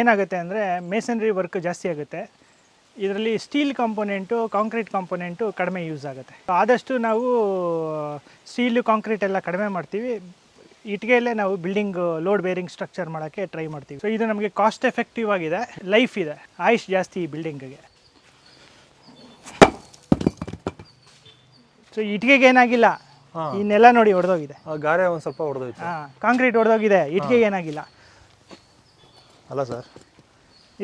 ಏನಾಗುತ್ತೆ ಅಂದರೆ masonry work ಜಾಸ್ತಿ ಆಗುತ್ತೆ. ಇದರಲ್ಲಿ ಸ್ಟೀಲ್ ಕಾಂಪೊನೆಂಟು ಕಾಂಕ್ರೀಟ್ ಕಾಂಪೊನೆಂಟು ಕಡಿಮೆ ಯೂಸ್ ಆಗುತ್ತೆ. ಆದಷ್ಟು ನಾವು ಸ್ಟೀಲು ಕಾಂಕ್ರೀಟ್ ಎಲ್ಲ ಕಡಿಮೆ ಮಾಡ್ತೀವಿ. ಇಟ್ಟಿಗೆಯಲ್ಲೇ ನಾವು ಬಿಲ್ಡಿಂಗ್ ಲೋಡ್ ಬೇರಿಂಗ್ ಸ್ಟ್ರಕ್ಚರ್ ಮಾಡೋಕ್ಕೆ ಟ್ರೈ ಮಾಡ್ತೀವಿ. ಸೊ ಇದು ನಮಗೆ ಕಾಸ್ಟ್ ಎಫೆಕ್ಟಿವ್ ಆಗಿದೆ. ಲೈಫ್ ಇದೆ. ಆಯುಷ್ ಜಾಸ್ತಿ ಈ ಬಿಲ್ಡಿಂಗಿಗೆ ಸೊ ಇಟ್ಟಿಗೆಗೆ ಏನಾಗಿಲ್ಲ. ಇನ್ನೆಲ್ಲ ನೆಲ ನೋಡಿ ಹೊಡೆದೋಗಿದೆ ಗಾರೆ ಒಂದು ಸ್ವಲ್ಪ ಹೊಡೆದೋಗಿದೆ ಹಾಂ ಕಾಂಕ್ರೀಟ್ ಹೊಡೆದೋಗಿದೆ ಇಟ್ಟಿಗೆಗೆ ಏನಾಗಿಲ್ಲ. ಅಲ್ಲ ಸರ್.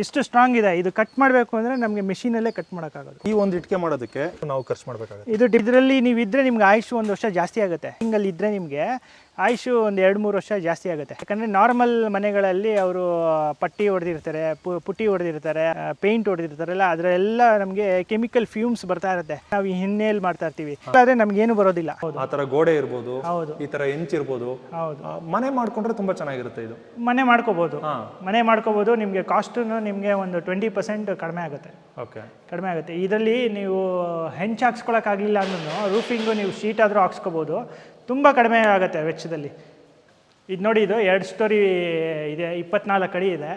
ಇಷ್ಟು ಸ್ಟ್ರಾಂಗ್ ಇದೆ. ಇದು ಕಟ್ ಮಾಡಬೇಕು ಅಂದರೆ ನಮಗೆ ಮೆಷಿನಲ್ಲೇ ಕಟ್ ಮಾಡೋಕ್ಕಾಗೋದು. ಈ ಒಂದು ಇಟ್ಕೆ ಮಾಡೋದಕ್ಕೆ ನಾವು ಖರ್ಚು ಮಾಡಬೇಕಾಗುತ್ತೆ. ಇದು ಇದರಲ್ಲಿ ನೀವು ಇದ್ರೆ ನಿಮ್ಗೆ ಆಯುಷ್ ಒಂದು ವರ್ಷ ಜಾಸ್ತಿ ಆಗುತ್ತೆ. ಹಿಂಗಲ್ಲಿ ಇದ್ರೆ ನಿಮಗೆ ಆಯುಷು ಒಂದು ಎರಡು ಮೂರು ವರ್ಷ ಜಾಸ್ತಿ ಆಗುತ್ತೆ. ಯಾಕಂದರೆ ನಾರ್ಮಲ್ ಮನೆಗಳಲ್ಲಿ ಅವರು ಪಟ್ಟಿ ಹೊಡೆದಿರ್ತಾರೆ ಪುಟ್ಟಿ ಹೊಡೆದಿರ್ತಾರೆ ಪೇಂಟ್ ಹೊಡೆದಿರ್ತಾರಲ್ಲ ಅದರೆಲ್ಲ ನಮಗೆ ಕೆಮಿಕಲ್ ಫ್ಯೂಮ್ಸ್ ಬರ್ತಾ ಇರುತ್ತೆ. ನಾವು ಈ ಹಿನ್ನೆಲೆ ಮಾಡ್ತಾ ಇರ್ತೀವಿ. ಆದರೆ ನಮಗೇನು ಬರೋದಿಲ್ಲ. ಆ ಥರ ಗೋಡೆ ಇರ್ಬೋದು ಹೌದು. ಈ ಥರ ಹೆಂಚ್ ಇರ್ಬೋದು. ಹೌದು. ಮನೆ ಮಾಡ್ಕೊಂಡ್ರೆ ತುಂಬ ಚೆನ್ನಾಗಿರುತ್ತೆ ಇದು. ಮನೆ ಮಾಡ್ಕೋಬೋದು. ಮನೆ ಮಾಡ್ಕೋಬೋದು ನಿಮಗೆ ಕಾಸ್ಟು ನಿಮಗೆ ಒಂದು ಟ್ವೆಂಟಿ ಪರ್ಸೆಂಟ್ ಕಡಿಮೆ ಆಗುತ್ತೆ. ಓಕೆ. ಕಡಿಮೆ ಆಗುತ್ತೆ. ಇದರಲ್ಲಿ ನೀವು ಹೆಂಚು ಹಾಕ್ಸ್ಕೊಳಕ್ಕಾಗಲಿಲ್ಲ ಅಂದ್ರೂ ರೂಫಿಂಗು ನೀವು ಶೀಟ್ ಆದರೂ ಹಾಕ್ಸ್ಕೋಬೋದು. ತುಂಬ ಕಡಿಮೆ ಆಗುತ್ತೆ ವೆಚ್ಚದಲ್ಲಿ. ಇದು ನೋಡಿ ಇದು ಎರಡು ಸ್ಟೋರಿ ಇದೆ ಇಪ್ಪತ್ನಾಲ್ಕು ಅಡಿ ಇದೆ.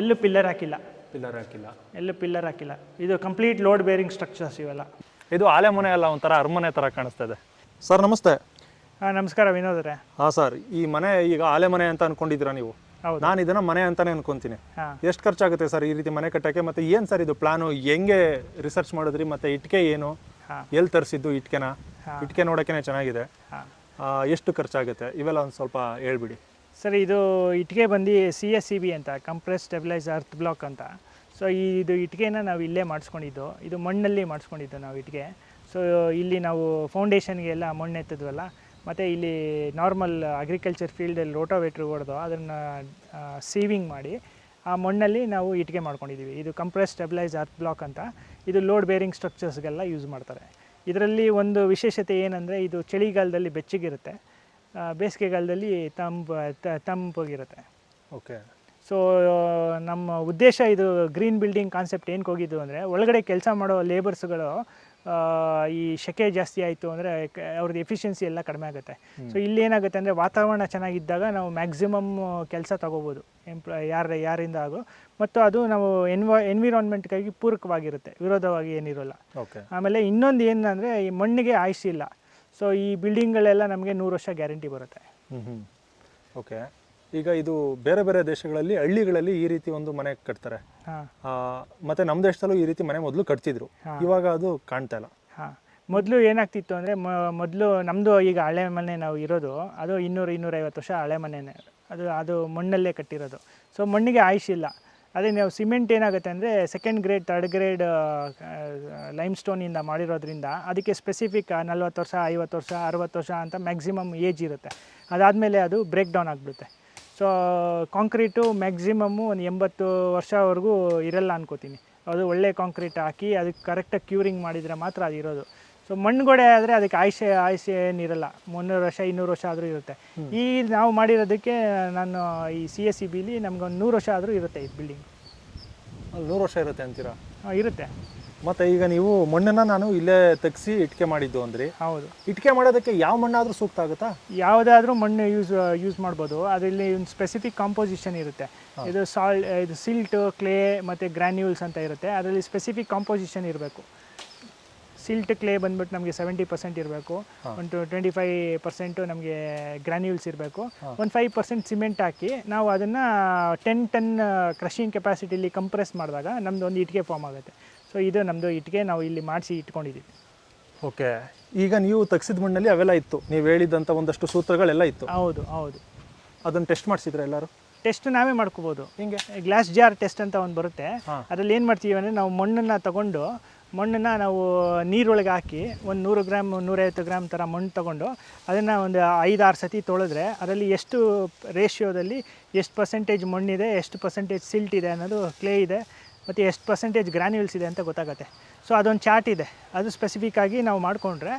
ಎಲ್ಲೂ ಪಿಲ್ಲರ್ ಹಾಕಿಲ್ಲ. ಪಿಲ್ಲರ್ ಹಾಕಿಲ್ಲ. ಎಲ್ಲೂ ಪಿಲ್ಲರ್ ಹಾಕಿಲ್ಲ. ಇದು ಕಂಪ್ಲೀಟ್ ಲೋಡ್ ಬೇರಿಂಗ್ ಸ್ಟ್ರಕ್ಚರ್ಸ್ ಇವೆಲ್ಲ. ಇದು ಆಲೆ ಮನೆ ಅಲ್ಲ ಒಂಥರ ಅರಮನೆ ಥರ ಕಾಣಿಸ್ತಾ ಇದೆ. ಸರ್ ನಮಸ್ತೆ. ಹಾಂ ನಮಸ್ಕಾರ ವಿನೋದರೇ ಹಾಂ ಸರ್ ಈ ಮನೆ ಈಗ ಆಲೆ ಮನೆ ಅಂತ ಅನ್ಕೊಂಡಿದ್ದೀರಾ ನೀವು? ಹೌದು. ನಾನು ಇದನ್ನ ಮನೆ ಅಂತಾನೆ ಅನ್ಕೊಂತೀನಿ. ಎಷ್ಟು ಖರ್ಚಾಗುತ್ತೆ ಸರ್ ಈ ರೀತಿ ಮನೆ ಕಟ್ಟಕ್ಕೆ? ಮತ್ತೆ ಏನು ಸರ್ ಇದು ಪ್ಲಾನು ಹೆಂಗೆ ರಿಸರ್ಚ್ ಮಾಡಿದ್ರಿ? ಮತ್ತೆ ಇಟ್ಕೆ ಏನು? ಎಲ್ಲಿ ತರಿಸಿದ್ದು ಇಟ್ಕೆನ. ಇಟ್ಕೆ ನೋಡೋಕೆ ಚೆನ್ನಾಗಿದೆ. ಎಷ್ಟು ಖರ್ಚಾಗುತ್ತೆ? ಇವೆಲ್ಲ ಒಂದು ಸ್ವಲ್ಪ ಹೇಳ್ಬಿಡಿ. ಸರ್, ಇದು ಇಟ್ಟಿಗೆ ಬಂದು ಸಿ ಎಸ್ ಸಿ ಬಿ ಅಂತ ಕಂಪ್ರೆಸ್ ಸ್ಟೆಬಿಲೈಸ್ ಅರ್ತ್ ಬ್ಲಾಕ್ ಅಂತ. ಸೊ ಇದು ಇಟ್ಟಿಗೆನ ನಾವು ಇಲ್ಲೇ ಮಾಡಿಸ್ಕೊಂಡಿದ್ದು. ಇದು ಮಣ್ಣಲ್ಲಿ ಮಾಡಿಸ್ಕೊಂಡಿದ್ದು ನಾವು ಇಟ್ಟಿಗೆ ಸೊ ಇಲ್ಲಿ ನಾವು ಫೌಂಡೇಶನ್ಗೆ ಎಲ್ಲ ಮಣ್ಣು ಎತ್ತಿದ್ವಲ್ಲ, ಮತ್ತು ಇಲ್ಲಿ ನಾರ್ಮಲ್ ಅಗ್ರಿಕಲ್ಚರ್ ಫೀಲ್ಡಲ್ಲಿ ರೋಟೋವೇಟ್ರ್ ಹೊಡೆದು ಅದನ್ನು ಸೀವಿಂಗ್ ಮಾಡಿ ಆ ಮಣ್ಣಲ್ಲಿ ನಾವು ಇಟ್ಟಿಗೆ ಮಾಡ್ಕೊಂಡಿದ್ದೀವಿ ಇದು ಕಂಪ್ರೆಸ್ ಸ್ಟೆಬಿಲೈಸ್ ಅರ್ತ್ ಬ್ಲಾಕ್ ಅಂತ. ಇದು ಲೋಡ್ ಬೇರಿಂಗ್ ಸ್ಟ್ರಕ್ಚರ್ಸ್ಗೆಲ್ಲ ಯೂಸ್ ಮಾಡ್ತಾರೆ. ಇದರಲ್ಲಿ ಒಂದು ವಿಶೇಷತೆ ಏನಂದರೆ ಇದು ಚಳಿಗಾಲದಲ್ಲಿ ಬೆಚ್ಚಗಿರುತ್ತೆ. ಬೇಸಿಗೆಗಾಲದಲ್ಲಿ ತಂಪು ತಂಪಾಗಿರುತ್ತೆ. ಓಕೆ. ಸೊ ನಮ್ಮ ಉದ್ದೇಶ ಇದು ಗ್ರೀನ್ ಬಿಲ್ಡಿಂಗ್ ಕಾನ್ಸೆಪ್ಟ್ ಏನಕ್ಕೆ ಹೋಗಿದ್ದು ಅಂದರೆ ಒಳಗಡೆ ಕೆಲಸ ಮಾಡೋ ಲೇಬರ್ಸ್ಗಳು ಈ ಶೆಕೆ ಜಾಸ್ತಿ ಆಯಿತು ಅಂದರೆ ಅವ್ರದ್ದು ಎಫಿಷಿಯನ್ಸಿ ಎಲ್ಲ ಕಡಿಮೆ ಆಗುತ್ತೆ. ಸೊ ಇಲ್ಲಿ ಏನಾಗುತ್ತೆ ಅಂದರೆ ವಾತಾವರಣ ಚೆನ್ನಾಗಿದ್ದಾಗ ನಾವು ಮ್ಯಾಕ್ಸಿಮಮ್ ಕೆಲಸ ತಗೋಬೋದು ಎಂಪ್ಲ ಯಾರ ಯಾರಿಂದ ಆಗೋ. ಮತ್ತು ಅದು ನಾವು ಎನ್ವ ಎನ್ವಿರಾನ್ಮೆಂಟ್ಗಾಗಿ ಪೂರಕವಾಗಿರುತ್ತೆ ವಿರೋಧವಾಗಿ ಏನಿರೋಲ್ಲ. ಓಕೆ ಆಮೇಲೆ ಇನ್ನೊಂದು ಏನಂದರೆ ಈ ಮಣ್ಣಿಗೆ ಆಯುಷ್ ಇಲ್ಲ. ಸೊ ಈ ಬಿಲ್ಡಿಂಗ್ಗಳೆಲ್ಲ ನಮಗೆ ನೂರು ವರ್ಷ ಗ್ಯಾರಂಟಿ ಬರುತ್ತೆ. ಹ್ಞೂ ಹ್ಞೂ ಓಕೆ ಈಗ ಇದು ಬೇರೆ ಬೇರೆ ದೇಶಗಳಲ್ಲಿ ಹಳ್ಳಿಗಳಲ್ಲಿ ಈ ರೀತಿ ಒಂದು ಮನೆ ಕಟ್ತಾರೆ. ಆ, ಮತ್ತೆ ನಮ್ಮ ದೇಶದಲ್ಲೂ ಈ ರೀತಿ ಮನೆ ಮೊದಲು ಕಟ್ತಿದ್ರು. ಇವಾಗ ಅದು ಕಾಣ್ತಾ ಇಲ್ಲ. ಹಾಂ. ಮೊದಲು ಏನಾಗ್ತಿತ್ತು ಅಂದರೆ ಮೊದಲು ನಮ್ಮದು ಈಗ ಹಳೆ ಮನೆ ನಾವು ಇರೋದು ಅದು ಇನ್ನೂರು ಇನ್ನೂರೈವತ್ತು ವರ್ಷ ಹಳೆ ಮನೆನೇ. ಅದು ಅದು ಮಣ್ಣಲ್ಲೇ ಕಟ್ಟಿರೋದು. ಸೊ ಮಣ್ಣಿಗೆ ಆಯುಷ್ ಇಲ್ಲ. ಅದೇ ನಾವು ಸಿಮೆಂಟ್ ಏನಾಗುತ್ತೆ ಅಂದರೆ second grade third grade lime ಸ್ಟೋನಿಂದ ಮಾಡಿರೋದ್ರಿಂದ ಅದಕ್ಕೆ ಸ್ಪೆಸಿಫಿಕ್ ನಲ್ವತ್ತು ವರ್ಷ ಐವತ್ತು ವರ್ಷ ಅರವತ್ತು ವರ್ಷ ಅಂತ ಮ್ಯಾಕ್ಸಿಮಮ್ ಏಜ್ ಇರುತ್ತೆ. ಅದಾದಮೇಲೆ ಅದು ಬ್ರೇಕ್ ಡೌನ್ ಆಗಿಬಿಡುತ್ತೆ. ಸೊ ಕಾಂಕ್ರೀಟು ಮ್ಯಾಕ್ಸಿಮಮ್ಮು ಒಂದು ಎಂಬತ್ತು ವರ್ಷವರೆಗೂ ಇರಲ್ಲ ಅನ್ಕೋತೀನಿ. ಅದು ಒಳ್ಳೆ ಕಾಂಕ್ರೀಟ್ ಹಾಕಿ ಅದಕ್ಕೆ ಕರೆಕ್ಟಾಗಿ ಕ್ಯೂರಿಂಗ್ ಮಾಡಿದರೆ ಮಾತ್ರ ಅದು ಇರೋದು. ಸೊ ಮಣ್ಣುಗೋಡೆ ಆದರೆ ಅದಕ್ಕೆ ಆಯ್ಸೆ ಆಯ್ಸೆ ಏನಿರಲ್ಲ ಮುನ್ನೂರು ವರ್ಷ ಇನ್ನೂರು ವರ್ಷ ಆದರೂ ಇರುತ್ತೆ. ಈ ನಾವು ಮಾಡಿರೋದಕ್ಕೆ ನಾನು ಈ ಸಿ ಎಸ್ ಸಿ ಬಿಲಿ ನಮ್ಗೆ ಒಂದು ನೂರು ವರ್ಷ ಆದರೂ ಇರುತ್ತೆ ಈ ಬಿಲ್ಡಿಂಗ್ ನೂರು ವರ್ಷ ಇರುತ್ತೆ ಅಂತೀರಾ? ಇರುತ್ತೆ. ಮತ್ತೆ ಈಗ ನೀವು ಮಣ್ಣನ್ನ ನಾನು ಇಲ್ಲೇ ತೆಗ್ಸಿ ಇಟ್ಕೆ ಮಾಡಿದ್ದು ಅಂದ್ರಿ ಹೌದು. ಇಟ್ಕೆ ಮಾಡೋದಕ್ಕೆ ಯಾವ ಮಣ್ಣಾದ್ರೂ ಸೂಕ್ತ ಆಗುತ್ತಾ? ಯಾವುದಾದ್ರೂ ಮಣ್ಣು ಯೂಸ್ ಯೂಸ್ ಮಾಡ್ಬೋದು. ಅದರಲ್ಲಿ ಒಂದು ಸ್ಪೆಸಿಫಿಕ್ ಕಾಂಪೋಸಿಷನ್ ಇರುತ್ತೆ. ಇದು ಸಾಲ್ಟ್ ಇದು ಸಿಲ್ಟ್ ಕ್ಲೇ ಮತ್ತು ಗ್ರ್ಯಾನ್ಯೂಲ್ಸ್ ಅಂತ ಇರುತ್ತೆ. ಅದರಲ್ಲಿ ಸ್ಪೆಸಿಫಿಕ್ ಕಾಂಪೋಸಿಷನ್ ಇರಬೇಕು. ಸಿಲ್ಟ್ ಕ್ಲೇ ಬಂದ್ಬಿಟ್ಟು ನಮಗೆ ಸೆವೆಂಟಿ ಪರ್ಸೆಂಟ್ ಇರಬೇಕು. ಒಂದು ಟ್ವೆಂಟಿ ಫೈವ್ ಪರ್ಸೆಂಟು ನಮಗೆ ಗ್ರ್ಯಾನ್ಯೂಲ್ಸ್ ಇರಬೇಕು. ಒಂದು ಫೈವ್ ಪರ್ಸೆಂಟ್ ಸಿಮೆಂಟ್ ಹಾಕಿ ನಾವು ಅದನ್ನು ಟೆನ್ ಟನ್ ಕ್ರಷಿಂಗ್ ಕೆಪಾಸಿಟಿಲಿ ಕಂಪ್ರೆಸ್ ಮಾಡಿದಾಗ ನಮ್ಮದು ಒಂದು ಇಟ್ಟಿಗೆ ಫಾರ್ಮ್ ಆಗುತ್ತೆ. ಸೊ ಇದು ನಮ್ಮದು ಇಟ್ಟಿಗೆ ನಾವು ಇಲ್ಲಿ ಮಾಡಿಸಿ ಇಟ್ಕೊಂಡಿದ್ದೀವಿ. ಓಕೆ. ಈಗ ನೀವು ತೆಗ್ಸಿದ ಮಣ್ಣಲ್ಲಿ ಅವೆಲ್ಲ ಇತ್ತು. ನೀವು ಹೇಳಿದಂಥ ಒಂದಷ್ಟು ಸೂತ್ರಗಳೆಲ್ಲ ಇತ್ತು. ಹೌದು ಹೌದು. ಅದನ್ನು ಟೆಸ್ಟ್ ಮಾಡಿಸಿದ್ರೆ ಎಲ್ಲರೂ? ಟೆಸ್ಟ್ ನಾವೇ ಮಾಡ್ಕೋಬೋದು. ಹಿಂಗೆ? ಗ್ಲಾಸ್ ಜಾರ್ ಟೆಸ್ಟ್ ಅಂತ ಒಂದು ಬರುತ್ತೆ. ಅದರಲ್ಲಿ ಏನು ಮಾಡ್ತೀವಿ ಅಂದರೆ ನಾವು ಮಣ್ಣನ್ನು ತಗೊಂಡು ಮಣ್ಣನ್ನು ನಾವು ನೀರೊಳಗೆ ಹಾಕಿ ಒಂದು ನೂರು ಗ್ರಾಮ್ ನೂರೈವತ್ತು ಗ್ರಾಮ್ ಥರ ಮಣ್ಣು ತಗೊಂಡು ಅದನ್ನು ಒಂದು ಐದು ಆರು ಸತಿ ತೊಳೆದ್ರೆ ಅದರಲ್ಲಿ ಎಷ್ಟು ರೇಷಿಯೋದಲ್ಲಿ ಎಷ್ಟು ಪರ್ಸೆಂಟೇಜ್ ಮಣ್ಣಿದೆ ಎಷ್ಟು ಪರ್ಸೆಂಟೇಜ್ ಸಿಲ್ಟ್ ಇದೆ ಅನ್ನೋದು ಕ್ಲೇ ಇದೆ. ಮತ್ತು ಎಷ್ಟು ಪರ್ಸೆಂಟೇಜ್ ಗ್ರ್ಯಾನ್ಯೂಲ್ಸ್ ಇದೆ ಅಂತ ಗೊತ್ತಾಗುತ್ತೆ. ಸೊ ಅದೊಂದು ಚಾರ್ಟ್ ಇದೆ. ಅದು ಸ್ಪೆಸಿಫಿಕ್ ಆಗಿ ನಾವು ಮಾಡಿಕೊಂಡ್ರೆ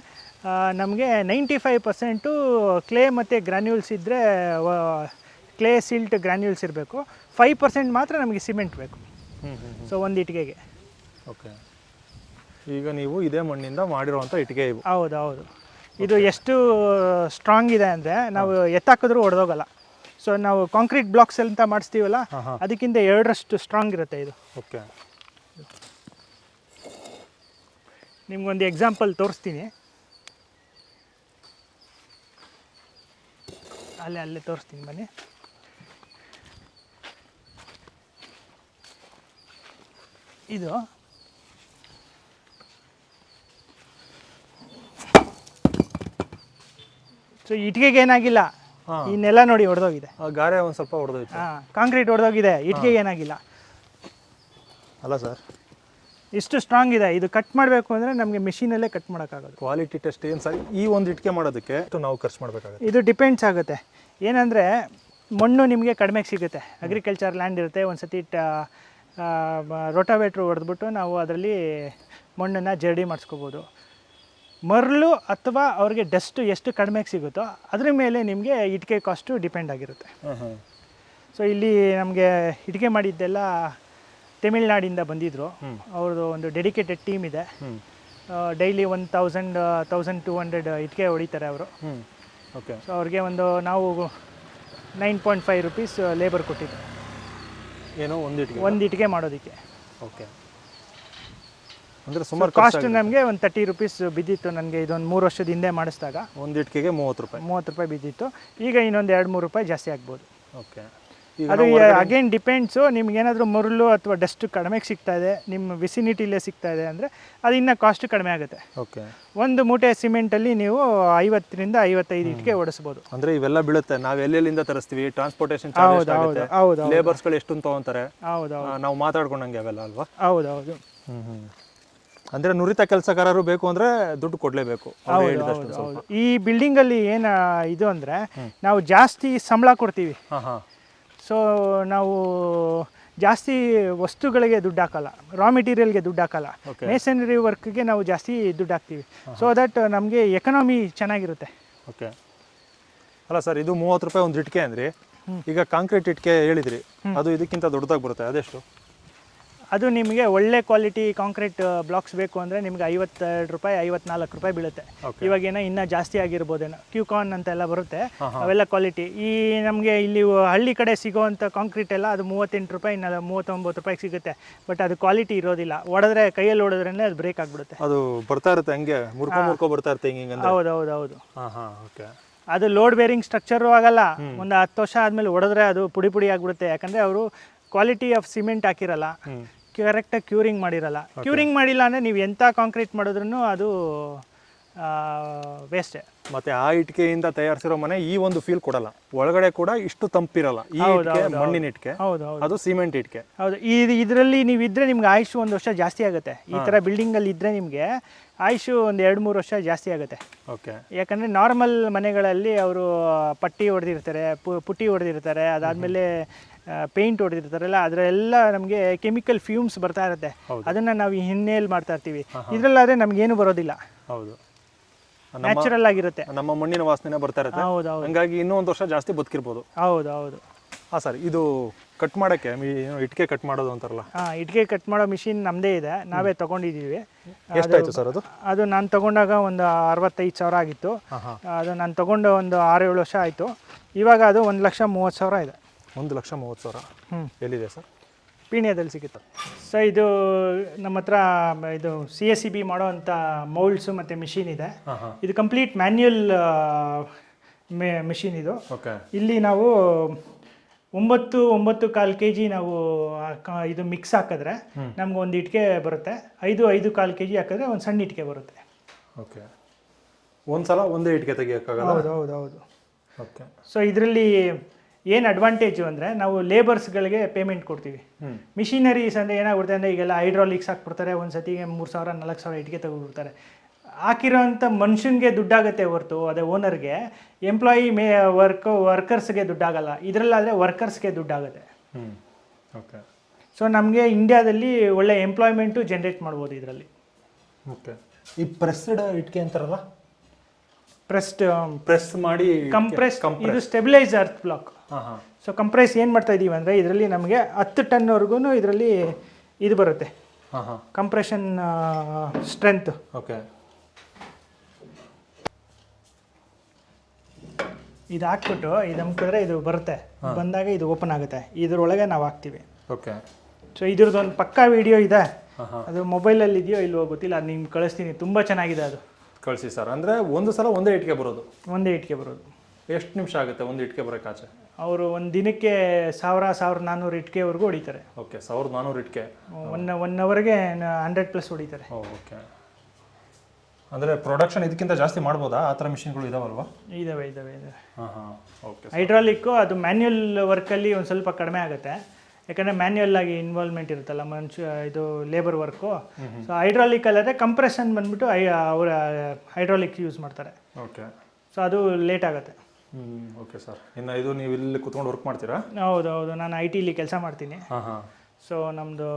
ನಮಗೆ ನೈಂಟಿ ಫೈವ್ ಪರ್ಸೆಂಟು ಕ್ಲೇ ಮತ್ತು ಗ್ರ್ಯಾನ್ಯೂಲ್ಸ್ ಇದ್ದರೆ ಕ್ಲೇ ಸಿಲ್ಟ್ ಗ್ರ್ಯಾನ್ಯೂಲ್ಸ್ ಇರಬೇಕು. ಫೈವ್ ಪರ್ಸೆಂಟ್ ಮಾತ್ರ ನಮಗೆ ಸಿಮೆಂಟ್ ಬೇಕು. ಸೊ ಒಂದು ಇಟ್ಟಿಗೆಗೆ. ಓಕೆ. ಈಗ ನೀವು ಇದೇ ಮಣ್ಣಿಂದ ಮಾಡಿರುವಂಥ ಇಟ್ಟಿಗೆ ಇವು. ಹೌದು ಹೌದು. ಇದು ಎಷ್ಟು ಸ್ಟ್ರಾಂಗ್ ಇದೆ ಅಂದರೆ ನಾವು ಎತ್ತಾಕಿದ್ರೂ ಒಡೆದೋಗಲ್ಲ. ಸೊ ನಾವು ಕಾಂಕ್ರೀಟ್ ಬ್ಲಾಕ್ಸ್ ಅಂತ ಮಾಡಿಸ್ತೀವಲ್ಲ ಅದಕ್ಕಿಂತ ಎರಡರಷ್ಟು ಸ್ಟ್ರಾಂಗ್ ಇರುತ್ತೆ ಇದು. ಓಕೆ. ನಿಮ್ಗೊಂದು ಎಕ್ಸಾಂಪಲ್ ತೋರಿಸ್ತೀನಿ. ಅಲ್ಲೇ ಅಲ್ಲೇ ತೋರಿಸ್ತೀನಿ ಬನ್ನಿ. ಇದು ಸೊ ಇಟ್ಗೆಗೆ ಏನಾಗಿಲ್ಲ. ನೆಲ ನೋಡಿ ಹೊಡೆದೋಗಿದೆ ಗಾರೆ ಒಂದು ಸ್ವಲ್ಪ ಹೊಡೆದೋಯ್ತು ಕಾಂಕ್ರೀಟ್ ಹೊಡೆದೋಗಿದೆ ಇಟ್ಕೆಗೆ ಏನಾಗಿಲ್ಲ. ಅಲ್ಲ ಸರ್. ಇಷ್ಟು ಸ್ಟ್ರಾಂಗ್ ಇದೆ ಇದು ಕಟ್ ಮಾಡಬೇಕು ಅಂದರೆ ನಮಗೆ ಮೆಷಿನಲ್ಲೇ ಕಟ್ ಮಾಡೋಕ್ಕಾಗೋದು. ಕ್ವಾಲಿಟಿ ಟೆಸ್ಟ್ ಏನು ಸರ್ ಈ ಒಂದು ಇಟ್ಕೆ ಮಾಡೋದಕ್ಕೆ ನಾವು ಖರ್ಚು ಮಾಡಬೇಕಾಗುತ್ತೆ. ಇದು ಡಿಪೆಂಡ್ಸ್ ಆಗುತ್ತೆ. ಏನಂದರೆ ಮಣ್ಣು ನಿಮಗೆ ಕಡಿಮೆಗೆ ಸಿಗುತ್ತೆ. ಅಗ್ರಿಕಲ್ಚರ್ ಲ್ಯಾಂಡ್ ಇರುತ್ತೆ ಒಂದು ಸತಿ ರೋಟಾವೇಟ್ರು ಹೊಡೆದ್ಬಿಟ್ಟು ನಾವು ಅದರಲ್ಲಿ ಮಣ್ಣನ್ನು ಜರಡಿ ಮಾಡಿಸ್ಕೋಬೋದು. ಮರಳು ಅಥವಾ ಅವ್ರಿಗೆ ಡಸ್ಟ್ ಎಷ್ಟು ಕಡಿಮೆಗೆ ಸಿಗುತ್ತೋ ಅದ್ರ ಮೇಲೆ ನಿಮಗೆ ಇಟ್ಟಿಗೆ ಕಾಸ್ಟು ಡಿಪೆಂಡ್ ಆಗಿರುತ್ತೆ. ಸೊ ಇಲ್ಲಿ ನಮಗೆ ಇಟ್ಟಿಗೆ ಮಾಡಿದ್ದೆಲ್ಲ ತಮಿಳ್ನಾಡಿಂದ ಬಂದಿದ್ದರು ಹ್ಮ್. ಅವ್ರದ್ದು ಒಂದು ಡೆಡಿಕೇಟೆಡ್ ಟೀಮ್ ಇದೆ. Daily one thousand thousand two hundred ಇಟ್ಟಿಗೆ ಹೊಡಿತಾರೆ ಅವರು. ಓಕೆ ಸೊ ಅವ್ರಿಗೆ ಒಂದು ನಾವು nine point five rupees labour ಕೊಟ್ಟಿದ್ದೆ ಏನೋ ಒಂದು ಇಟ್ಕೆ ಒಂದು ಇಟ್ಟಿಗೆ ಮಾಡೋದಕ್ಕೆ. ಓಕೆ ಅಂದರೆ ಸುಮಾರು ಕಾಸ್ಟ್ ನಮಗೆ ಒಂದು ತರ್ಟಿ ರುಪೀಸ್ ಬಿದ್ದಿತ್ತು ನನಗೆ ಇದೊಂದು ಮೂರು ವರ್ಷದ ಹಿಂದೆ ಮಾಡಿಸಿದಾಗ. ಒಂದು ಇಟ್ಕೆಗೆ ಮೂವತ್ತು ರೂಪಾಯಿ. ಮೂವತ್ತು ರೂಪಾಯಿ ಬಿದ್ದಿತ್ತು. ಈಗ ಇನ್ನೊಂದು ಎರಡು ಮೂರು ರೂಪಾಯಿ ಜಾಸ್ತಿ ಆಗ್ಬೋದು. ಓಕೆ ಅದು ಅಗೇನ್ ಡಿಪೆಂಡ್ಸು ನಿಮ್ಗೇನಾದರೂ ಮರಳು ಅಥವಾ ಡಸ್ಟ್ ಕಡಿಮೆಗೆ ಸಿಗ್ತಾ ಇದೆ ನಿಮ್ಮ ವಿಸಿನಿಟಿಲೇ ಸಿಗ್ತಾ ಇದೆ ಅಂದರೆ ಅದು ಇನ್ನೂ ಕಾಸ್ಟ್ ಕಡಿಮೆ ಆಗುತ್ತೆ. ಓಕೆ ಒಂದು ಮೂಟೆ ಸಿಮೆಂಟಲ್ಲಿ ನೀವು ಐವತ್ತರಿಂದ ಐವತ್ತೈದು ಇಟ್ಕೆ ಓಡಿಸ್ಬೋದು. ಅಂದ್ರೆ ಇವೆಲ್ಲ ಬೀಳುತ್ತೆ. ನಾವು ಎಲ್ಲೆಲ್ಲಿಂದ ತರಿಸ್ತೀವಿ? ಟ್ರಾನ್ಸ್ಪೋರ್ಟೇಷನ್ ಹೌದು ಲೇಬರ್ಸ್ಗಳು ಎಷ್ಟು ತಗೊಂತಾರೆ? ಹೌದು ನಾವು ಮಾತಾಡ್ಕೊಂಡಂಗೆ ಅವೆಲ್ಲ ಅಲ್ವಾ? ಹೌದು ಹೌದು. ಹ್ಞೂ ಹ್ಮ್. ಅಂದ್ರೆ ನುರಿತ ಕೆಲಸಗಾರರು ಬೇಕು ಅಂದ್ರೆ ದುಡ್ಡು ಕೊಡ್ಲೇಬೇಕು. ಅವ್ರು ಬಿಲ್ಡಿಂಗ್ ಹೇಳಿದಷ್ಟು ಏನ ಸ್ವಲ್ಪ. ಹೌದು. ಈ ಬಿಲ್ಡಿಂಗಲ್ಲಿ ಏನು ಇದು ಅಂದ್ರೆ ನಾವು ಜಾಸ್ತಿ ಸಂಬಳ ಕೊಡ್ತೀವಿ. ಹಾ ಹಾ. ಸೊ ನಾವು ಜಾಸ್ತಿ ವಸ್ತುಗಳಿಗೆ ದುಡ್ಡು ಹಾಕಲ್ಲ. ರಾ ಮೆಟೀರಿಯಲ್ಗೆ ದುಡ್ಡು ಹಾಕಲ್ಲ. Okay. ಮೇಸನರಿ ವರ್ಕ್ಗೆ ನಾವು ಜಾಸ್ತಿ ದುಡ್ಡು ಹಾಕ್ತೀವಿ. ಸೊ ದಟ್ ನಮಗೆ ಎಕನಾಮಿ ಚೆನ್ನಾಗಿರುತ್ತೆ. ಓಕೆ ಅಲ್ಲ ಸರ್ ಇದು ಮೂವತ್ತು ರೂಪಾಯಿ ಒಂದು ಇಟ್ಕೆ ಅಂದ್ರಿ. ಈಗ ಕಾಂಕ್ರೀಟ್ ಇಟ್ಕೆ ಹೇಳಿದ್ರಿ. ಅದು ಇದಕ್ಕಿಂತ ದೊಡ್ಡದಾಗಿ ಬರುತ್ತೆ. ಅದೆಷ್ಟು? ಅದು ನಿಮಗೆ ಒಳ್ಳೆ ಕ್ವಾಲಿಟಿ ಕಾಂಕ್ರೀಟ್ ಬ್ಲಾಕ್ಸ್ ಬೇಕು ಅಂದರೆ ನಿಮಗೆ ಐವತ್ತೆರಡು ರೂಪಾಯಿ ಐವತ್ನಾಲ್ಕು ರೂಪಾಯಿ ಬೀಳುತ್ತೆ. ಇವಾಗೇನ ಇನ್ನೂ ಜಾಸ್ತಿ ಆಗಿರ್ಬೋದೇನೋ. ಕ್ಯೂಕಾನ್ ಅಂತೆಲ್ಲ ಬರುತ್ತೆ. ಅವೆಲ್ಲ ಕ್ವಾಲಿಟಿ ಈ ನಮಗೆ ಇಲ್ಲಿ ಹಳ್ಳಿ ಕಡೆ ಸಿಗೋವಂಥ ಕಾಂಕ್ರೀಟ್ ಎಲ್ಲ ಅದು ಮೂವತ್ತೆಂಟು ರೂಪಾಯಿ ಇನ್ನು ಮೂವತ್ತೊಂಬತ್ತು ರೂಪಾಯಿಗೆ ಸಿಗುತ್ತೆ. ಬಟ್ ಅದು ಕ್ವಾಲಿಟಿ ಇರೋದಿಲ್ಲ. ಒಡೆದ್ರೆ ಕೈಯಲ್ಲಿ ಹೊಡೆದ್ರೇ ಅದು ಬ್ರೇಕ್ ಆಗಿಬಿಡುತ್ತೆ. ಅದು ಬರ್ತಾ ಇರುತ್ತೆ ಹಂಗೆ. ಮುರ್ಕೊ ಮುರ್ಕೊ ಬರ್ತಾ ಇರುತ್ತೆ ಹೌದು ಹೌದು ಹೌದು ಓಕೆ ಅದು ಲೋಡ್ ಬೇರಿಂಗ್ ಸ್ಟ್ರಕ್ಚರು ಆಗಲ್ಲ. ಒಂದು ಹತ್ತು ವರ್ಷ ಆದಮೇಲೆ ಹೊಡೆದ್ರೆ ಅದು ಪುಡಿ ಪುಡಿ ಆಗಿಬಿಡುತ್ತೆ. ಯಾಕಂದರೆ ಅವರು ಕ್ವಾಲಿಟಿ ಆಫ್ ಸಿಮೆಂಟ್ ಹಾಕಿರಲ್ಲ. ಕರೆಕ್ಟಾಗಿ ಕ್ಯೂರಿಂಗ್ ಮಾಡಿರಲ್ಲ. ಕ್ಯೂರಿಂಗ್ ಮಾಡಿಲ್ಲ ಅಂದರೆ ನೀವು ಎಂಥ ಕಾಂಕ್ರೀಟ್ ಮಾಡಿದ್ರೂ ಅದು ವೇಸ್ಟೇ ಮತ್ತೆ ಆ ಇಟ್ಕೆಯಿಂದ ತಯಾರಿಸಿರೋ ಮನೆ ಈ ಒಂದು ಫೀಲ್ ಕೊಡಲ್ಲ. ಒಳಗಡೆ ಕೂಡ ಇಷ್ಟು ತಂಪಿರಲ್ಲ. ಈ ಇಟ್ಕೆ ಮಣ್ಣಿನ ಇಟ್ಕೆ ಅದು ಸಿಮೆಂಟ್ ಇಟ್ಕೆ. ಹೌದು. ಇದು ಇದರಲ್ಲಿ ನೀವು ಇದ್ರೆ ನಿಮ್ಗೆ ಆಯುಷ್ ಒಂದು ವರ್ಷ ಜಾಸ್ತಿ ಆಗುತ್ತೆ. ಈ ಥರ ಬಿಲ್ಡಿಂಗಲ್ಲಿ ಇದ್ರೆ ನಿಮಗೆ ಆಯುಷು ಒಂದು ಎರಡು ಮೂರು ವರ್ಷ ಜಾಸ್ತಿ ಆಗುತ್ತೆ. ಓಕೆ ಯಾಕಂದರೆ ನಾರ್ಮಲ್ ಮನೆಗಳಲ್ಲಿ ಅವರು ಪಟ್ಟಿ ಹೊಡೆದಿರ್ತಾರೆ ಪುಟ್ಟಿ ಹೊಡೆದಿರ್ತಾರೆ ಅದಾದಮೇಲೆ ಪೇಂಟ್ ಹೊಡೆದಿರ್ತಾರಲ್ಲ ಅದರೆಲ್ಲ ನಮಗೆ ಕೆಮಿಕಲ್ ಫ್ಯೂಮ್ಸ್ ಬರ್ತಾ ಇರುತ್ತೆ. ಅದನ್ನ ನಾವು ಹಿನ್ನೆಲ್ ಮಾಡ್ತಾ ಇರ್ತೀವಿ. ಇದರಲ್ಲಾದರೆ ನಮಗೇನು ಬರೋದಿಲ್ಲ. ಹೌದು. ನ್ಯಾಚುರಲ್ ಆಗಿರುತ್ತೆ. ನಮ್ಮ ಮಣ್ಣಿನ ವಾಸನೆ ಬರ್ತಾ ಇರುತ್ತೆ. ಹೌದು ಹೌದು. ಹಂಗಾಗಿ ಇನ್ನೂ ಒಂದು ವರ್ಷ ಜಾಸ್ತಿ ಬದುಕಿರ್ಬೋದು. ಹೌದು ಹೌದು. ಹಾಂ ಸರ್ ಇದು ಕಟ್ ಮಾಡಕ್ಕೆ ಏನು ಇಟ್ಕೆ ಕಟ್ ಮಾಡೋದು ಅಂತಾರಲ್ಲ. ಹಾಂ ಇಟ್ಕೆ ಕಟ್ ಮಾಡೋ ಮಿಷಿನ್ ನಮ್ಮದೇ ಇದೆ. ನಾವೇ ತೊಗೊಂಡಿದ್ದೀವಿ ಎಷ್ಟಾಯ್ತು ಸರ್ ಅದು? ಅದು ನಾನು ತೊಗೊಂಡಾಗ ಒಂದು ಅರವತ್ತೈದು ಸಾವಿರ ಆಗಿತ್ತು. ಅದು ನಾನು ತೊಗೊಂಡು ಒಂದು ಆರು ಏಳು ವರ್ಷ ಆಯಿತು. ಇವಾಗ ಅದು ಒಂದು ಲಕ್ಷ ಮೂವತ್ತು ಸಾವಿರ ಇದೆ. ಒಂದು ಲಕ್ಷ ಮೂವತ್ತು ಸಾವಿರ. ಹ್ಞೂ ಎಲ್ಲಿದೆ ಸರ್? ಪೀಣ್ಯದಲ್ಲಿ ಸಿಗುತ್ತೆ ಸೊ ಇದು ನಮ್ಮ ಹತ್ರ ಇದು ಸಿ ಎಸ್ ಸಿ ಬಿ ಮಾಡೋವಂಥ ಮೌಲ್ಡ್ಸು ಮತ್ತು ಮಿಷಿನ್ ಇದೆ. ಇದು ಕಂಪ್ಲೀಟ್ ಮ್ಯಾನ್ಯುಯಲ್ ಮಿಷಿನ್ ಇದು. ಓಕೆ ಇಲ್ಲಿ ನಾವು ಒಂಬತ್ತು ಒಂಬತ್ತು ಕಾಲು ಕೆ ಜಿ ನಾವು ಇದು ಮಿಕ್ಸ್ ಹಾಕಿದ್ರೆ ನಮ್ಗೆ ಒಂದು ಇಟ್ಕೆ ಬರುತ್ತೆ. ಐದು ಐದು ಕಾಲು ಕೆ ಜಿ ಹಾಕಿದ್ರೆ ಒಂದು ಸಣ್ಣ ಇಟ್ಕೆ ಬರುತ್ತೆ. ಓಕೆ ಒಂದು ಸಲ ಒಂದೇ ಇಟ್ಕೆ ತೆಗಿಯೋಕ್ಕಾಗಲ್ಲ? ಹೌದು ಹೌದು ಹೌದು. ಓಕೆ ಸೊ ಇದರಲ್ಲಿ ಏನು ಅಡ್ವಾಂಟೇಜು ಅಂದರೆ ನಾವು ಲೇಬರ್ಸ್ಗಳಿಗೆ ಪೇಮೆಂಟ್ ಕೊಡ್ತೀವಿ. ಮಿಷಿನರೀಸ್ ಅಂದರೆ ಏನಾಗ್ಬಿಡುತ್ತೆ ಅಂದರೆ ಈಗೆಲ್ಲ ಹೈಡ್ರಾಲಿಕ್ಸ್ ಹಾಕ್ಬಿಡ್ತಾರೆ ಒಂದು ಸತಿಗೆ ಮೂರು ಸಾವಿರ ನಾಲ್ಕು ಸಾವಿರ ಇಟ್ಟಿಗೆ ತಗೊಬಿಡ್ತಾರೆ ಹಾಕಿರೋಂಥ ಮನುಷ್ಯನಿಗೆ ದುಡ್ಡಾಗುತ್ತೆ ಹೊರತು ಅದೇ ಓನರ್ಗೆ ಎಂಪ್ಲಾಯಿ ಮೇ ವರ್ಕ್ ವರ್ಕರ್ಸ್ಗೆ ದುಡ್ಡಾಗಲ್ಲ. ಇದರಲ್ಲಾದರೆ ವರ್ಕರ್ಸ್ಗೆ ದುಡ್ಡಾಗುತ್ತೆ. ಓಕೆ. ಸೊ ನಮಗೆ ಇಂಡಿಯಾದಲ್ಲಿ ಒಳ್ಳೆ ಎಂಪ್ಲಾಯ್ಮೆಂಟು ಜನ್ರೇಟ್ ಮಾಡ್ಬೋದು ಇದರಲ್ಲಿ. ಓಕೆ. ಈ ಪ್ರೆಸ್ಡ್ ಇಟ್ಕೆ ಅಂತಾರಲ್ಲ? ಪ್ರೆಸ್ಡ್ ಪ್ರೆಸ್ ಮಾಡಿ ಕಂಪ್ರೆಸ್ ಇದು stabilise earth block so compress ಏನು ಮಾಡ್ತಾ ಇದ್ದೀವಿ ಅಂದರೆ ಇದರಲ್ಲಿ ನಮಗೆ ಹತ್ತು ಟನ್ವರೆಗೂ ಇದರಲ್ಲಿ ಇದು ಬರುತ್ತೆ. ಕಂಪ್ರೆಷನ್ ಸ್ಟ್ರೆಂತ್ ಓಕೆ ಇದು ಹಾಕ್ಬಿಟ್ಟು ಇದು ಅಮ್ಕಿದ್ರೆ ಇದು ಬರುತ್ತೆ. ಬಂದಾಗ ಇದು ಓಪನ್ ಆಗುತ್ತೆ. ಇದ್ರೊಳಗೆ ನಾವು ಹಾಕ್ತೀವಿ. ಓಕೆ ಸೊ ಇದ್ರದ್ದು ಒಂದು ಪಕ್ಕಾ ವಿಡಿಯೋ ಇದೆ. ಅದು ಮೊಬೈಲಲ್ಲಿ ಇದೆಯೋ ಇಲ್ವೋ ಗೊತ್ತಿಲ್ಲ. ಅದು ನಿಮ್ಗೆ ಕಳಿಸ್ತೀನಿ. ತುಂಬ ಚೆನ್ನಾಗಿದೆ ಅದು. ಕಳಿಸಿ ಸರ್. ಅಂದರೆ ಒಂದು ಸಲ ಒಂದೇ ಇಟ್ಕೆ ಬರೋದು. ಒಂದೇ ಇಟ್ಕೆ ಬರೋದು. ಎಷ್ಟು ನಿಮಿಷ ಆಗುತ್ತೆ ಒಂದು ಇಟ್ಕೆ ಬರೋಕೆ ಆಚೆ? ಅವರು ಒಂದು ದಿನಕ್ಕೆ ಸಾವಿರ ಸಾವಿರದ ನಾನ್ನೂರು ಇಟ್ಕೆವರೆಗೂ ಹೊಡಿತಾರೆ. ಓಕೆ ಸಾವಿರದ ನಾನ್ನೂರು ಇಟ್ಕೆ. ಒನ್ ಒನ್ ಅವರ್ಗೆ ಹಂಡ್ರೆಡ್ ಪ್ಲಸ್ ಹೊಡಿತಾರೆ. ಓಕೆ. ಅಂದರೆ ಪ್ರೊಡಕ್ಷನ್ ಇದಕ್ಕಿಂತ ಜಾಸ್ತಿ ಮಾಡ್ಬೋದಾ? ಆ ಥರ ಮಿಷಿನ್ಗಳು ಇದಾವಲ್ವಾ? ಇದಾವೆ ಇದಾವೆ ಇದಾವೆ. ಹಾಂ ಹಾಂ. ಓಕೆ ಹೈಡ್ರಾಲಿಕ್ಕು ಅದು ಮ್ಯಾನ್ಯಲ್ ವರ್ಕಲ್ಲಿ ಒಂದು ಸ್ವಲ್ಪ ಕಡಿಮೆ ಆಗುತ್ತೆ. ಯಾಕಂದರೆ ಮ್ಯಾನ್ಯಲ್ ಆಗಿ ಇನ್ವಾಲ್ವ್ಮೆಂಟ್ ಇರುತ್ತಲ್ಲ ಮನುಷ್ಯ ಇದು ಲೇಬರ್ ವರ್ಕು ಸೊ ಹೈಡ್ರಾಲಿಕ್ ಅಲ್ಲದೆ ಕಂಪ್ರೆಷನ್ ಬಂದ್ಬಿಟ್ಟು ಐ ಅವರ ಹೈಡ್ರಾಲಿಕ್ ಯೂಸ್ ಮಾಡ್ತಾರೆ. ಓಕೆ. ಸೊ ಅದು ಲೇಟ್ ಆಗುತ್ತೆ. ಓಕೆ ಸರ್ ಇನ್ನು ಇದು ನೀವು ಇಲ್ಲಿ ಕುತ್ಕೊಂಡು ವರ್ಕ್ ಮಾಡ್ತೀರಾ? ಹೌದು ಹೌದು. ನಾನು ಐ ಟಿಲಿ ಕೆಲಸ ಮಾಡ್ತೀನಿ. ಹಾಂ ಹಾಂ. ಸೊ ನಮ್ಮದು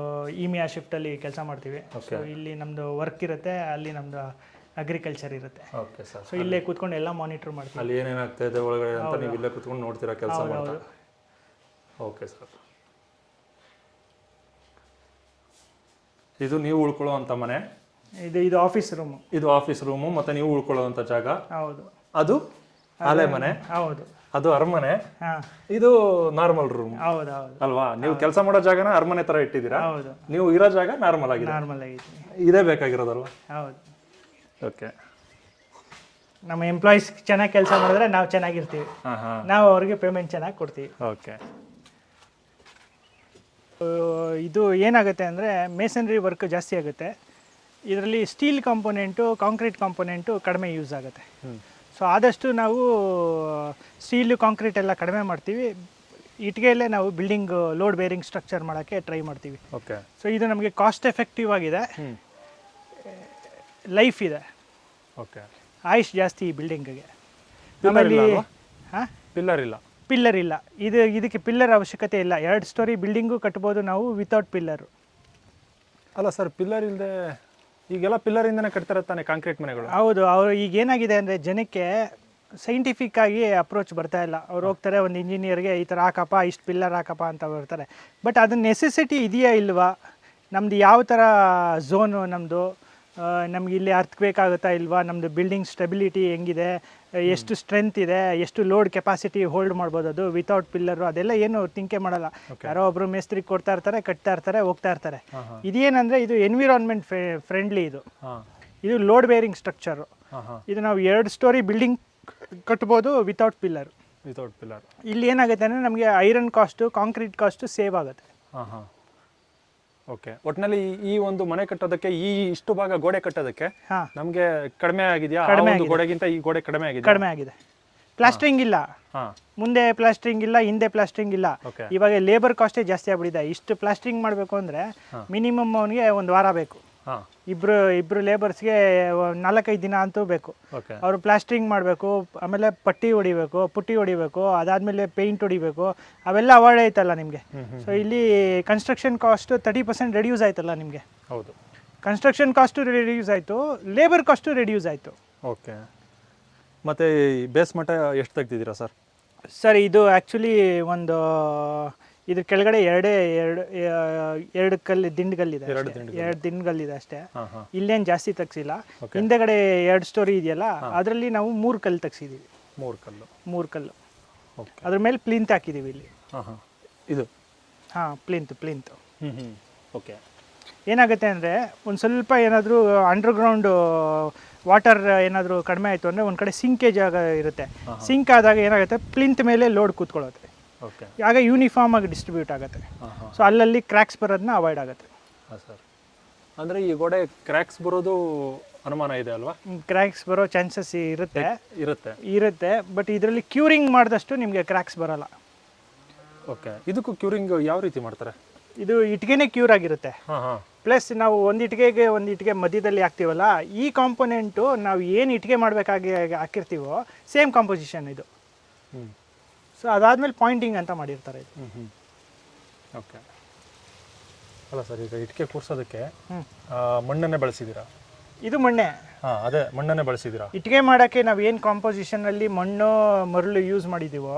ಇಮಿಯಾ ಶಿಫ್ಟಲ್ಲಿ ಕೆಲಸ ಮಾಡ್ತೀವಿ. ಸೊ ಇಲ್ಲಿ ನಮ್ಮದು ವರ್ಕ್ ಇರುತ್ತೆ ಅಲ್ಲಿ ನಮ್ಮದು ಅಗ್ರಿಕಲ್ಚರ್ ಇರುತ್ತೆ. ಓಕೆ ಸರ್ ಸೊ ಇಲ್ಲೇ ಕೂತ್ಕೊಂಡು ಎಲ್ಲ ಮಾನಿಟ್ರ್ ಮಾಡ್ತೀವಿ. ಅಲ್ಲಿ ಏನೇನಾಗ್ತಾ ಇದೆ ಒಳಗಡೆ ಅಂತ ನೀವು ಇಲ್ಲೇ ಕುತ್ಕೊಂಡು ನೋಡ್ತೀರಾ ಕೆಲಸ ಮಾಡ್ತಾ? ಓಕೆ ಸರ್ ಇದು ನೀವು ಉಳ್ಕೊಳ್ಳೋವಂಥ ಮನೆ? ಇದು ಇದು ಆಫೀಸ್ ರೂಮು ಇದು ಆಫೀಸ್ ರೂಮು ಮತ್ತು ನೀವು ಉಳ್ಕೊಳ್ಳೋವಂಥ ಜಾಗ? ಹೌದು. ಅದು? ಆಲೆ ಮನೆ. ಹೌದು. ಅದು ಅರಮನೆ. ಹಾಂ. ಇದು ನಾರ್ಮಲ್ ರೂಮ್ ಹೌದು ಹೌದು. ಅಲ್ವಾ? ನೀವು ಕೆಲಸ ಮಾಡೋ ಜಾಗನ ಅರಮನೆ ತರ ಇಟ್ಟಿದ್ದೀರಾ? ಹೌದು. ನೀವು ಇರೋ ಜಾಗ ನಾರ್ಮಲ್ ಆಗಿದೆ. ನಾರ್ಮಲ್ ಆಗಿದೆ. ಇದೇ ಬೇಕಾಗಿರೋದಲ್ವಾ? ಹೌದು. ಓಕೆ. ನಮ್ಮ ಎಂಪ್ಲಾಯೀಸ್ ಚೆನ್ನಾಗಿ ಕೆಲಸ ಮಾಡಿದ್ರೆ ನಾವು ಚೆನ್ನಾಗಿರ್ತೀವಿ. ನಾವು ಅವ್ರಿಗೆ ಪೇಮೆಂಟ್ ಚೆನ್ನಾಗಿ ಕೊಡ್ತೀವಿ. ಓಕೆ. ಇದು ಏನಾಗುತ್ತೆ ಅಂದರೆ ಮೇಸನ್ರಿ ವರ್ಕ್ ಜಾಸ್ತಿ ಆಗುತ್ತೆ. ಇದರಲ್ಲಿ ಸ್ಟೀಲ್ ಕಾಂಪೊನೆಂಟು ಕಾಂಕ್ರೀಟ್ ಕಾಂಪೊನೆಂಟು ಕಡಿಮೆ ಯೂಸ್ ಆಗುತ್ತೆ. ಸೊ ಆದಷ್ಟು ನಾವು ಸ್ಟೀಲು ಕಾಂಕ್ರೀಟ್ ಎಲ್ಲ ಕಡಿಮೆ ಮಾಡ್ತೀವಿ. ಇಟ್ಟಿಗೆಯಲ್ಲೇ ನಾವು ಬಿಲ್ಡಿಂಗ್ ಲೋಡ್ ಬೇರಿಂಗ್ ಸ್ಟ್ರಕ್ಚರ್ ಮಾಡೋಕ್ಕೆ ಟ್ರೈ ಮಾಡ್ತೀವಿ. ಓಕೆ ಸೊ ಇದು ನಮಗೆ ಕಾಸ್ಟ್ ಎಫೆಕ್ಟಿವ್ ಆಗಿದೆ. ಲೈಫ್ ಇದೆ. ಓಕೆ ಆಯುಷ್ ಜಾಸ್ತಿ ಈ ಬಿಲ್ಡಿಂಗ್ಗೆ ನಮ್ಮಲ್ಲಿ ಹಾಂ? ಪಿಲ್ಲರ್ ಇಲ್ಲ. ಪಿಲ್ಲರ್ ಇಲ್ಲ. ಇದು ಇದಕ್ಕೆ ಪಿಲ್ಲರ್ ಅವಶ್ಯಕತೆ ಇಲ್ಲ. ಎರಡು ಸ್ಟೋರಿ ಬಿಲ್ಡಿಂಗು ಕಟ್ಬೋದು ನಾವು ವಿತೌಟ್ ಪಿಲ್ಲರು ಅಲ್ಲ ಸರ್ ಪಿಲ್ಲರ್ ಇಲ್ಲದೆ ಈಗೆಲ್ಲ ಪಿಲ್ಲರ್ ಇಂದನೇ ಕಟ್ತಾರೆ ತಾನೆ ಕಾಂಕ್ರೀಟ್ ಮನೆಗಳು. ಹೌದು, ಅವರು ಈಗ ಏನಾಗಿದೆ ಅಂದರೆ ಜನಕ್ಕೆ ಸೈಂಟಿಫಿಕ್ ಆಗಿ ಅಪ್ರೋಚ್ ಬರ್ತಾ ಇಲ್ಲ. ಅವ್ರು ಹೋಗ್ತಾರೆ ಒಂದು ಇಂಜಿನಿಯರ್ಗೆ ಈ ಥರ ಹಾಕಪ್ಪ, ಇಷ್ಟು ಪಿಲ್ಲರ್ ಹಾಕಪ್ಪ ಅಂತ ಬರ್ತಾರೆ ಬಟ್ ಅದು ನೆಸೆಸಿಟಿ ಇದೆಯಾ ಇಲ್ವಾ? ನಮ್ದು ಯಾವ ಥರ ಝೋನು ನಮ್ಮದು ನಮ್ಗೆ ಇಲ್ಲಿ ಅರ್ತ್ ಬೇಕಾಗುತ್ತಾ ಇಲ್ವಾ? ನಮ್ಮದು ಬಿಲ್ಡಿಂಗ್ ಸ್ಟೆಬಿಲಿಟಿ ಹೆಂಗಿದೆ? ಎಷ್ಟು ಸ್ಟ್ರೆಂತ್ ಇದೆ? ಎಷ್ಟು ಲೋಡ್ ಕೆಪಾಸಿಟಿ ಹೋಲ್ಡ್ ಮಾಡ್ಬೋದು ಅದು? ವಿತೌಟ್ ಪಿಲ್ಲರು ಅದೆಲ್ಲ ಏನು ತಿಂಕೆ ಮಾಡಲ್ಲ. ಯಾರೋ ಒಬ್ಬರು ಮೇಸ್ತ್ರಿ ಕೊಡ್ತಾ ಇರ್ತಾರೆ ಕಟ್ತಾ ಇರ್ತಾರೆ ಹೋಗ್ತಾ ಇರ್ತಾರೆ. ಇದೇನಂದ್ರೆ ಇದು ಎನ್ವಿರಾನ್ಮೆಂಟ್ ಫ್ರೆಂಡ್ಲಿ ಇದು. ಇದು ಲೋಡ್ ಬೇರಿಂಗ್ ಸ್ಟ್ರಕ್ಚರು ಇದು ನಾವು ಎರಡು ಸ್ಟೋರಿ ಬಿಲ್ಡಿಂಗ್ ಕಟ್ಬೋದು ವಿತೌಟ್ ಪಿಲ್ಲರ್ ವಿತೌಟ್ ಪಿಲ್ಲರ್ ಇಲ್ಲಿ ಏನಾಗುತ್ತೆ ಅಂದರೆ ನಮಗೆ iron cost concrete cost save ಆಗುತ್ತೆ. ಓಕೆ. ಒಟ್ಟಿನಲ್ಲಿ ಈ ಒಂದು ಮನೆ ಕಟ್ಟೋದಕ್ಕೆ ಈ ಇಷ್ಟು ಭಾಗ ಗೋಡೆ ಕಟ್ಟೋದಕ್ಕೆ ಹಾ. ನಮಗೆ ಕಡಿಮೆ ಆಗಿದೆಯಾ? ಆ ಕಡಿಮೆ ಒಂದು ಗೋಡೆಗಿಂತ ಈ ಗೋಡೆ ಕಡಿಮೆ ಆಗಿದೆ ಕಡಿಮೆ ಆಗಿದೆ. ಪ್ಲಾಸ್ಟ್ರಿಂಗ್ ಇಲ್ಲ. ಹಾಂ. ಮುಂದೆ ಪ್ಲಾಸ್ಟ್ರಿಂಗ್ ಇಲ್ಲ ಹಿಂದೆ ಪ್ಲಾಸ್ಟ್ರಿಂಗ್ ಇಲ್ಲ. ಓಕೆ. ಇವಾಗ ಲೇಬರ್ ಕಾಸ್ಟೇ ಜಾಸ್ತಿ ಆಗ್ಬಿಟ್ಟಿದೆ. ಇಷ್ಟು ಪ್ಲಾಸ್ಟ್ರಿಂಗ್ ಮಾಡಬೇಕು ಅಂದ್ರೆ ಮಿನಿಮಮ್ ಅವನಿಗೆ ಒಂದು ವಾರ ಬೇಕು. ಇಬ್ರು ಇಬ್ಬರು ಲೇಬರ್ಸ್ಗೆ ನಾಲ್ಕೈದು ದಿನ ಅಂತೂ ಬೇಕು. ಅವರು ಪ್ಲಾಸ್ಟ್ರಿಂಗ್ ಮಾಡಬೇಕು ಆಮೇಲೆ ಪಟ್ಟಿ ಹೊಡಿಬೇಕು ಪುಟ್ಟಿ ಹೊಡಿಬೇಕು ಅದಾದಮೇಲೆ ಪೇಂಟ್ ಹೊಡಿಬೇಕು ಅವೆಲ್ಲ ಅವಾಯ್ಡ್ ಆಯ್ತಲ್ಲ ನಿಮಗೆ. ಸೊ ಇಲ್ಲಿ construction cost thirty percent reduce ಆಯ್ತಲ್ಲ ನಿಮಗೆ. ಹೌದು. ಕನ್ಸ್ಟ್ರಕ್ಷನ್ ಕಾಸ್ಟು ರೆಡ್ಯೂಸ್ ಆಯಿತು ಲೇಬರ್ ಕಾಸ್ಟು ರೆಡ್ಯೂಸ್ ಆಯಿತು. ಓಕೆ ಮತ್ತು ಬೇಸ್ ಮಟ್ಟ ಎಷ್ಟು ತೆಗ್ದಿದ್ದೀರಾ ಸರ್ ಸರ್ ಇದು ಆ್ಯಕ್ಚುಲಿ ಒಂದು ಇದ್ರ ಕೆಳಗಡೆ ಎರಡೇ ಎರಡು ಎರಡು ಕಲ್ಲು ದಿಂಡ್ಗಲ್ಲಿದೆ ಎರಡು ದಿಂಡ್ಗಲ್ಲಿದೆ ಅಷ್ಟೇ. ಇಲ್ಲೇನು ಜಾಸ್ತಿ ತಗ್ಸಿಲ್ಲ. ಹಿಂದೆಗಡೆ ಎರಡು ಸ್ಟೋರಿ ಇದೆಯಲ್ಲ ಅದರಲ್ಲಿ ನಾವು ಮೂರು ಕಲ್ಲು ತಗ್ಸಿದೀವಿ. ಮೂರು ಕಲ್ಲು. ಮೂರು ಕಲ್ಲು. ಓಕೆ ಅದ್ರ ಮೇಲೆ ಪ್ಲಿಂತ್ ಹಾಕಿದೀವಿ ಇಲ್ಲಿ. ಇದು? ಹಾಂ ಪ್ಲಿಂತ್ ಪ್ಲಿಂತ್. ಓಕೆ ಏನಾಗುತ್ತೆ ಅಂದರೆ ಒಂದು ಸ್ವಲ್ಪ ಏನಾದರೂ ಅಂಡರ್ಗ್ರೌಂಡ್ ವಾಟರ್ ಏನಾದರೂ ಕಡಿಮೆ ಆಯಿತು ಅಂದರೆ ಒಂದು ಕಡೆ ಸಿಂಕೇಜ್ ಆಗ ಇರುತ್ತೆ. ಸಿಂಕ್ ಆದಾಗ ಏನಾಗುತ್ತೆ? ಪ್ಲಿಂತ್ ಮೇಲೆ ಲೋಡ್ ಕೂತ್ಕೊಳ್ಳುತ್ತೆ. ಓಕೆ ಆಗ ಯೂನಿಫಾರ್ಮ್ ಆಗಿ ಡಿಸ್ಟ್ರಿಬ್ಯೂಟ್ ಆಗುತ್ತೆ. ಸೊ ಅಲ್ಲಲ್ಲಿ ಕ್ರ್ಯಾಕ್ಸ್ ಬರೋದನ್ನ ಅವಾಯ್ಡ್ ಆಗುತ್ತೆ. ಹಾಂ ಸರ್ ಅಂದರೆ ಈ ಗೋಡೆ ಕ್ರ್ಯಾಕ್ಸ್ ಬರೋದು ಅನುಮಾನ ಇದೆ ಅಲ್ವಾ? ಕ್ರ್ಯಾಕ್ಸ್ ಬರೋ ಚಾನ್ಸಸ್ ಇರುತ್ತೆ. ಇರುತ್ತೆ. ಇರುತ್ತೆ ಬಟ್ ಇದರಲ್ಲಿ ಕ್ಯೂರಿಂಗ್ ಮಾಡಿದಷ್ಟು ನಿಮಗೆ ಕ್ರ್ಯಾಕ್ಸ್ ಬರಲ್ಲ. ಓಕೆ ಇದಕ್ಕೂ ಕ್ಯೂರಿಂಗ್ ಯಾವ ರೀತಿ ಮಾಡ್ತಾರೆ? ಇದು ಇಟ್ಟಿಗೆನೇ ಕ್ಯೂರ್ ಆಗಿರುತ್ತೆ. ಹಾಂ ಹಾಂ. ಪ್ಲಸ್ ನಾವು ಒಂದು ಇಟ್ಟಿಗೆಗೆ ಒಂದು ಇಟ್ಟಿಗೆ ಮಧ್ಯದಲ್ಲಿ ಹಾಕ್ತೀವಲ್ಲ ಈ ಕಾಂಪೊನೆಂಟು ನಾವು ಏನು ಇಟ್ಟಿಗೆ ಮಾಡಬೇಕಾಗಿ ಹಾಕಿರ್ತೀವೋ ಸೇಮ್ ಕಾಂಪೋಸಿಷನ್ ಇದು. ಸೊ ಅದಾದಮೇಲೆ ಪಾಯಿಂಟಿಂಗ್ ಅಂತ ಮಾಡಿರ್ತಾರೆ ಇದು. ಹ್ಞೂ ಹ್ಞೂ ಓಕೆ ಅಲ್ಲ ಸರ್ ಈಗ ಇಟ್ಟಿಗೆ ಕೂರ್ಸೋದಕ್ಕೆ ಆ, ಮಣ್ಣನ್ನೇ ಬಳಸಿದ್ದೀರಾ ಇದು ಮಣ್ಣೆ. ಹಾಂ ಅದೇ ಮಣ್ಣನ್ನೇ ಬಳಸಿದ್ದೀರಾ ಇಟ್ಟಿಗೆ ಮಾಡೋಕ್ಕೆ ನಾವು ಏನು ಕಾಂಪೋಸಿಷನಲ್ಲಿ ಮಣ್ಣು ಮರಳು ಯೂಸ್ ಮಾಡಿದ್ದೀವೋ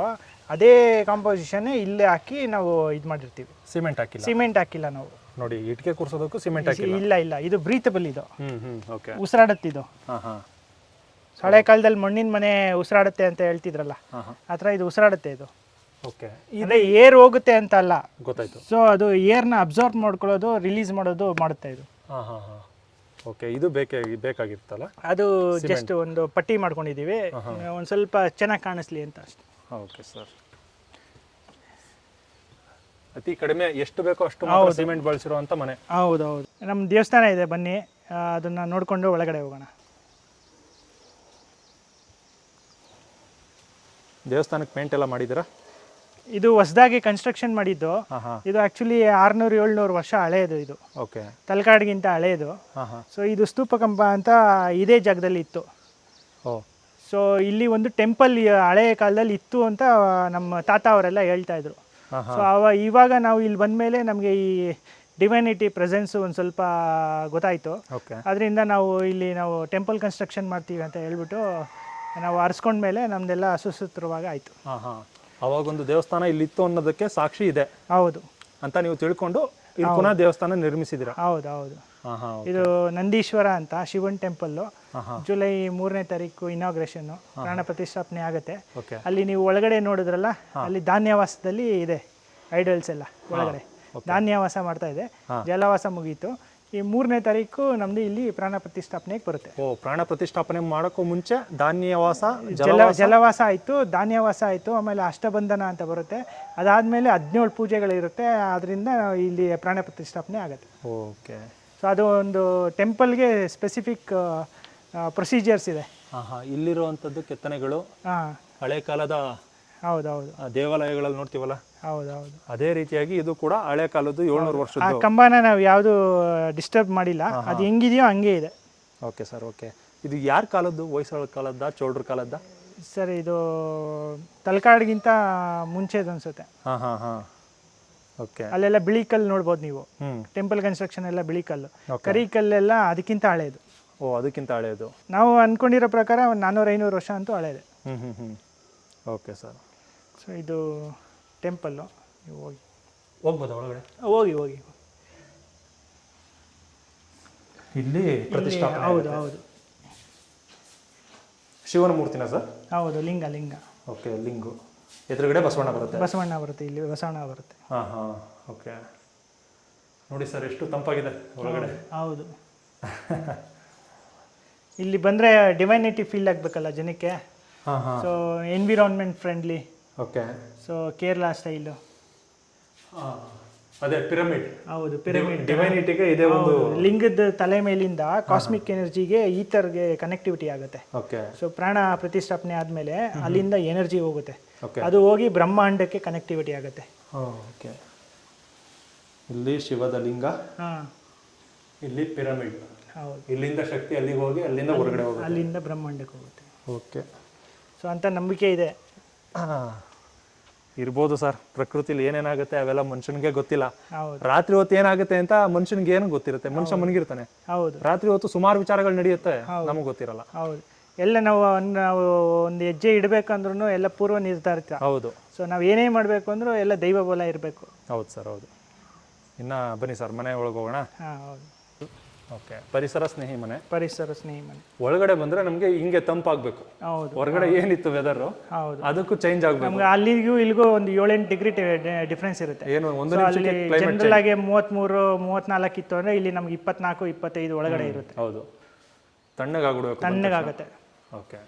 ಅದೇ ಕಾಂಪೊಸಿಷನ್ನೇ ಇಲ್ಲೇ ಹಾಕಿ ನಾವು ಇದು ಮಾಡಿರ್ತೀವಿ. ಸಿಮೆಂಟ್ ಹಾಕಿಲ್ಲ? ಸಿಮೆಂಟ್ ಹಾಕಿಲ್ಲ ನಾವು. ನೋಡಿ ಇಟ್ಟಿಗೆ ಕೂರ್ಸೋದಕ್ಕೂ ಸಿಮೆಂಟ್ ಹಾಕಿಲ್ಲ. ಇಲ್ಲ ಇಲ್ಲ ಇದು ಬ್ರೀತಬಲ್ ಇದು. ಹ್ಞೂ ಹ್ಞೂ ಓಕೆ ಉಸಿರಾಡತ್ತಿದು ಹಾಂ ಹಾಂ. ಹಳೆ ಕಾಲದಲ್ಲಿ ಮಣ್ಣಿನ ಮನೆ ಉಸಿರಾಡುತ್ತೆ ಅಂತ ಹೇಳ್ತಿದ್ರಲ್ಲ ಆ ಥರ ಇದು ಉಸಿರಾಡುತ್ತೆ ಇದು. ಓಕೆ. ಏರ್ ಹೋಗುತ್ತೆ ಅಂತ ಅಲ್ಲ. ಗೊತ್ತಾಯ್ತು. ಸೊ ಅದು ಏರ್ನ ಅಬ್ಸಾರ್ಬ್ ಮಾಡ್ಕೊಳ್ಳೋದು ರಿಲೀಸ್ ಮಾಡೋದು ಮಾಡುತ್ತೆ ಇದು. ಹಾಂ ಹಾಂ ಹಾಂ. ಓಕೆ ಇದು ಬೇಕೇ ಬೇಕಾಗಿತ್ತಲ್ಲ? ಅದು ಜಸ್ಟ್ ಒಂದು ಪಟ್ಟಿ ಮಾಡ್ಕೊಂಡಿದ್ದೀವಿ. ಒಂದು ಸ್ವಲ್ಪ ಚೆನ್ನಾಗಿ ಕಾಣಿಸ್ಲಿ ಅಂತ ಅಷ್ಟೇ. Okay sir. ಅತಿ ಕಡಿಮೆ ಎಷ್ಟು ಬೇಕೋ ಅಷ್ಟು ಸಿಮೆಂಟ್ ಬಳಸಿರುವಂಥ ಮನೆ. ಹೌದು ಹೌದು. ನಮ್ಮ ದೇವಸ್ಥಾನ ಇದೆ ಬನ್ನಿ. ಅದನ್ನ ನೋಡಿಕೊಂಡು ಒಳಗಡೆ ಹೋಗೋಣ. ದೇವಸ್ಥಾನಕ್ಕೆ ಪೇಂಟ್ ಎಲ್ಲ ಮಾಡಿದ್ದೀರಾ? ಇದು ಹೊಸದಾಗಿ ಕನ್ಸ್ಟ್ರಕ್ಷನ್ ಮಾಡಿದ್ದು. ಇದು ಆ್ಯಕ್ಚುಲಿ ಆರುನೂರು ಏಳ್ನೂರು ವರ್ಷ ಹಳೆಯದು ಇದು. ಓಕೆ ತಲಕಾಡ್ಗಿಂತ ಹಳೆಯದು ಸೊ ಇದು ಸ್ತೂಪ ಕಂಬ ಅಂತ ಇದೇ ಜಾಗದಲ್ಲಿ ಇತ್ತು. ಓ. ಸೊ ಇಲ್ಲಿ ಒಂದು ಟೆಂಪಲ್ ಹಳೆಯ ಕಾಲದಲ್ಲಿ ಇತ್ತು ಅಂತ ನಮ್ಮ ತಾತ ಅವರೆಲ್ಲ ಹೇಳ್ತಾ ಇದ್ರು. ಸೊ ಅವ ಇವಾಗ ನಾವು ಇಲ್ಲಿ ಬಂದಮೇಲೆ ನಮಗೆ ಈ ಡಿವೈನಿಟಿ ಪ್ರೆಸೆನ್ಸ್ ಒಂದು ಸ್ವಲ್ಪ ಗೊತ್ತಾಯಿತು. ಅದರಿಂದ ನಾವು ಇಲ್ಲಿ ನಾವು ಟೆಂಪಲ್ ಕನ್ಸ್ಟ್ರಕ್ಷನ್ ಮಾಡ್ತೀವಿ ಅಂತ ಹೇಳ್ಬಿಟ್ಟು ನಾವು ಆರಿಸ್ಕೊಂಡ ಮೇಲೆ ನಮ್ದೆಲ್ಲ ಆಯಿತು ಆಯ್ತು. ಅವಾಗ ಅವಾಗೊಂದು ದೇವಸ್ಥಾನ ಇಲ್ಲಿತ್ತು ಅನ್ನೋದಕ್ಕೆ ಸಾಕ್ಷಿ ಇದೆ. ಹೌದು. ಅಂತ ನೀವು ತಿಳ್ಕೊಂಡು ಇಲ್ಲಿ ಪುನಃ ದೇವಸ್ಥಾನ ನಿರ್ಮಿಸಿದಿರ? ಹೌದು ಹೌದು. ಹಾಂ ಹಾಂ ಇದು ನಂದೀಶ್ವರ ಅಂತ ಶಿವನ್ ಟೆಂಪಲ್ಲು. ಹಾಂ ಜುಲೈ ಮೂರನೇ ತಾರೀಕು ಇನಾಗ್ರೇಷನ್ ಪ್ರಾಣ ಪ್ರತಿಷ್ಠಾಪನೆ ಆಗುತ್ತೆ. ಓಕೆ. ಅಲ್ಲಿ ನೀವು ಒಳಗಡೆ ನೋಡಿದ್ರಲ್ಲ ಅಲ್ಲಿ ಧಾನ್ಯವಾಸದಲ್ಲಿ ಇದೆ ಐಡಲ್ಸ್ ಎಲ್ಲ ಒಳಗಡೆ. ಧಾನ್ಯವಾಸ ಮಾಡ್ತಾ ಇದೆ. ಜಲವಾಸ ಮುಗೀತು. ಈ ಮೂರನೇ ತಾರೀಕು ನಮ್ದು ಇಲ್ಲಿ ಪ್ರಾಣ ಪ್ರತಿಷ್ಠಾಪನೆಗೆ ಬರುತ್ತೆ. ಓ ಪ್ರಾಣ ಪ್ರತಿಷ್ಠಾಪನೆ ಮಾಡೋಕ್ಕೂ ಮುಂಚೆ ಧಾನ್ಯವಾಸ ಜಲ ಜಲ ಜಲವಾಸ ಆಯಿತು ಧಾನ್ಯವಾಸ ಆಯಿತು ಆಮೇಲೆ ಅಷ್ಟಬಂಧನ ಅಂತ ಬರುತ್ತೆ. ಅದಾದಮೇಲೆ ಹದಿನೇಳು ಪೂಜೆಗಳಿರುತ್ತೆ ಆದ್ದರಿಂದ ಇಲ್ಲಿ ಪ್ರಾಣ ಪ್ರತಿಷ್ಠಾಪನೆ ಆಗುತ್ತೆ. ಓಕೆ. ಸೊ ಅದು ಒಂದು ಟೆಂಪಲ್ಗೆ ಸ್ಪೆಸಿಫಿಕ್ ಪ್ರೊಸೀಜರ್ಸ್ ಇದೆ. ಹಾಂ ಹಾಂ ಇಲ್ಲಿರುವಂಥದ್ದು ಕೆತ್ತನೆಗಳು ಹಾಂ. ಹಳೆ ಕಾಲದ ಹೌದೌದು ದೇವಾಲಯಗಳಲ್ಲಿ ನೋಡ್ತೀವಲ್ಲ? ಹೌದು ಹೌದು ಅದೇ ರೀತಿಯಾಗಿ ಇದು ಕೂಡ ಹಳೆ ಕಾಲದ್ದು ಏಳ್ನೂರು ಆ ವರ್ಷದ್ದು. ಕಂಬನ ನಾವು ಯಾವುದು ಡಿಸ್ಟರ್ಬ್ ಮಾಡಿಲ್ಲ. ಅದು ಹೆಂಗಿದೆಯೋ ಹಂಗೆ ಇದೆ. Okay sir okay. ಇದು ಯಾರ ಕಾಲದ್ದು? ಹೊಯ್ಸಳ ಕಾಲದ್ದ ಚೋಳ್ರ ಕಾಲದ್ದ? ಸರ್ ಇದು ತಲಕಾಡ್ಗಿಂತ ಮುಂಚೆದು ಅನ್ಸುತ್ತೆ. ಹಾಂ ಹಾಂ ಹಾಂ. ಓಕೆ. ಅಲ್ಲೆಲ್ಲ ಬಿಳಿ ಕಲ್ಲು ನೋಡ್ಬೋದು ನೀವು. ಟೆಂಪಲ್ ಕನ್ಸ್ಟ್ರಕ್ಷನ್ ಎಲ್ಲ ಬಿಳಿ ಕಲ್ಲು. ಕರಿ ಕಲ್ಲೆಲ್ಲ ಅದಕ್ಕಿಂತ ಹಳೆಯದು ಓ ಅದಕ್ಕಿಂತ ಹಳೆಯದು ನಾವು ಅಂದ್ಕೊಂಡಿರೋ ಪ್ರಕಾರ ಒಂದು ನಾನ್ನೂರು ಐನೂರು ವರ್ಷ ಅಂತೂ ಹಳೇದೆ. ಹ್ಞೂ ಹ್ಞೂ ಹ್ಞೂ ಓಕೆ ಸರ್. ಸೊ ಇದು ಟೆಂಪಲ್ಲು ನೀವು ಹೋಗಿ. ಹೋಗ್ಬೋದಾ ಒಳಗಡೆ? ಹೋಗಿ ಹೋಗಿ. ಇಲ್ಲಿ ಪ್ರತಿಷ್ಠಾಪನೆ ಹೌದು ಹೌದು. ಶಿವನ ಮೂರ್ತಿನ ಸರ್? ಹೌದು ಲಿಂಗ ಲಿಂಗ. ಓಕೆ ಲಿಂಗು. ಎದುರುಗಡೆ ಬಸವಣ್ಣ ಬರುತ್ತೆ? ಬಸವಣ್ಣ ಬರುತ್ತೆ ಇಲ್ಲಿ ಬಸವಣ್ಣ ಬರುತ್ತೆ. ಹಾಂ ಹಾಂ ಓಕೆ. ನೋಡಿ ಸರ್ ಎಷ್ಟು ತಂಪಾಗಿದೆ ಒಳಗಡೆ. ಹೌದು ಇಲ್ಲಿ ಬಂದರೆ ಡಿವೈನಿಟಿ ಫೀಲ್ ಆಗಬೇಕಲ್ಲ ಜನಕ್ಕೆ? ಹಾಂ ಹಾಂ. So environment friendly okay so Kerala style ಅದೇ ಪಿರಮಿಡ್ ಹೌದು ಪಿರಮಿಡ್ ಡಿವೈನಿಟಿಗೆ ಇದೆ ಒಂದು ಲಿಂಗದ ತಲೆ ಮೇಲಿಂದ ಕಾಸ್ಮಿಕ್ ಎನರ್ಜಿಗೆ ಈಥರ್ಗೆ ಕನೆಕ್ಟಿವಿಟಿ ಆಗುತ್ತೆ. ಓಕೆ ಸೊ ಪ್ರಾಣ ಪ್ರತಿಷ್ಠಾಪನೆ ಆದಮೇಲೆ ಅಲ್ಲಿಂದ ಎನರ್ಜಿ ಹೋಗುತ್ತೆ. ಅದು ಹೋಗಿ ಬ್ರಹ್ಮಾಂಡಕ್ಕೆ ಕನೆಕ್ಟಿವಿಟಿ ಆಗುತ್ತೆ. ಓಕೆ ಇಲ್ಲಿ ಶಿವದ ಲಿಂಗ ಹಾಂ. ಇಲ್ಲಿ ಪಿರಮಿಡ್ ಹೌದು. ಇಲ್ಲಿಂದ ಶಕ್ತಿ ಅಲ್ಲಿಗೆ ಹೋಗಿ ಅಲ್ಲಿಂದ ಹೊರಗಡೆ ಹೋಗುತ್ತೆ. ಅಲ್ಲಿಂದ ಬ್ರಹ್ಮಾಂಡಕ್ಕೆ ಹೋಗುತ್ತೆ. ಓಕೆ ಸೊ ಅಂತ ನಂಬಿಕೆ ಇದೆ. ಇರ್ಬೋದು ಸರ್ ಪ್ರಕೃತಿಲಿ ಏನೇನಾಗುತ್ತೆ ಅವೆಲ್ಲ ಮನುಷ್ಯನಿಗೆ ಗೊತ್ತಿಲ್ಲ. ರಾತ್ರಿ ಹೊತ್ತು ಏನಾಗುತ್ತೆ ಅಂತ ಮನುಷ್ಯನಿಗೆ ಏನು ಗೊತ್ತಿರುತ್ತೆ. ಮನುಷ್ಯ ಮನಗಿರ್ತಾನೆ. ಹೌದು. ರಾತ್ರಿ ಹೊತ್ತು ಸುಮಾರು ವಿಚಾರಗಳು ನಡೆಯುತ್ತೆ ನಮಗೆ ಗೊತ್ತಿರಲ್ಲ. ಹೌದು. ಎಲ್ಲ ನಾವು ಒಂದ್- ನಾವು ಒಂದು ಹೆಜ್ಜೆ ಇಡಬೇಕಂದ್ರೂ ಎಲ್ಲ ಪೂರ್ವ ನಿರ್ಧಾರಿತ. ಹೌದು. ಸೊ ನಾವು ಏನೇ ಮಾಡಬೇಕು ಅಂದ್ರೂ ಎಲ್ಲ ದೈವ ಬಲ ಇರಬೇಕು. ಹೌದು ಸರ್ ಹೌದು. ಇನ್ನ ಬನ್ನಿ ಸರ್ ಮನೆ ಒಳಗೆ ಹೋಗೋಣ. ಹಾಂ ಹೌದು. ಓಕೆ ಪರಿಸರ ಸ್ನೇಹಿ ಮನೆ ಪರಿಸರ ಸ್ನೇಹಿ ಮನೆ ಒಳಗಡೆ ಬಂದ್ರೆ ನಮಗೆ ಹಿಂಗೆ ತಂಪಾಗಬೇಕು. ಹೌದು. ಹೊರಗಡೆ ಏನಿತ್ತು ವೆದರ್ ಹೌದು. ಅದಕ್ಕೂ ಚೇಂಜ್ ಆಗಬೇಕು. ನಮ್ಗೆ ಅಲ್ಲಿಗೂ ಇಲ್ಲಿಗೂ ಒಂದು ಏಳೆಂಟು ಡಿಗ್ರಿ ಡಿಫ್ರೆನ್ಸ್ ಇರುತ್ತೆ. ಏನು ಒಂದು ಜನರಲ್ ಆಗಿ ಮೂವತ್ತ್ಮೂರು ಮೂವತ್ತ್ನಾಲ್ಕು ಇತ್ತು ಅಂದ್ರೆ ಇಲ್ಲಿ ನಮ್ಗೆ ಇಪ್ಪತ್ನಾಲ್ಕು ಇಪ್ಪತ್ತೈದು ಒಳಗಡೆ ಇರುತ್ತೆ. ಹೌದು. ತಣ್ಣಗಾಗ್ಬಿಡ್ಬೇಕು ತಣ್ಣಗಾಗುತ್ತೆ. ಓಕೆ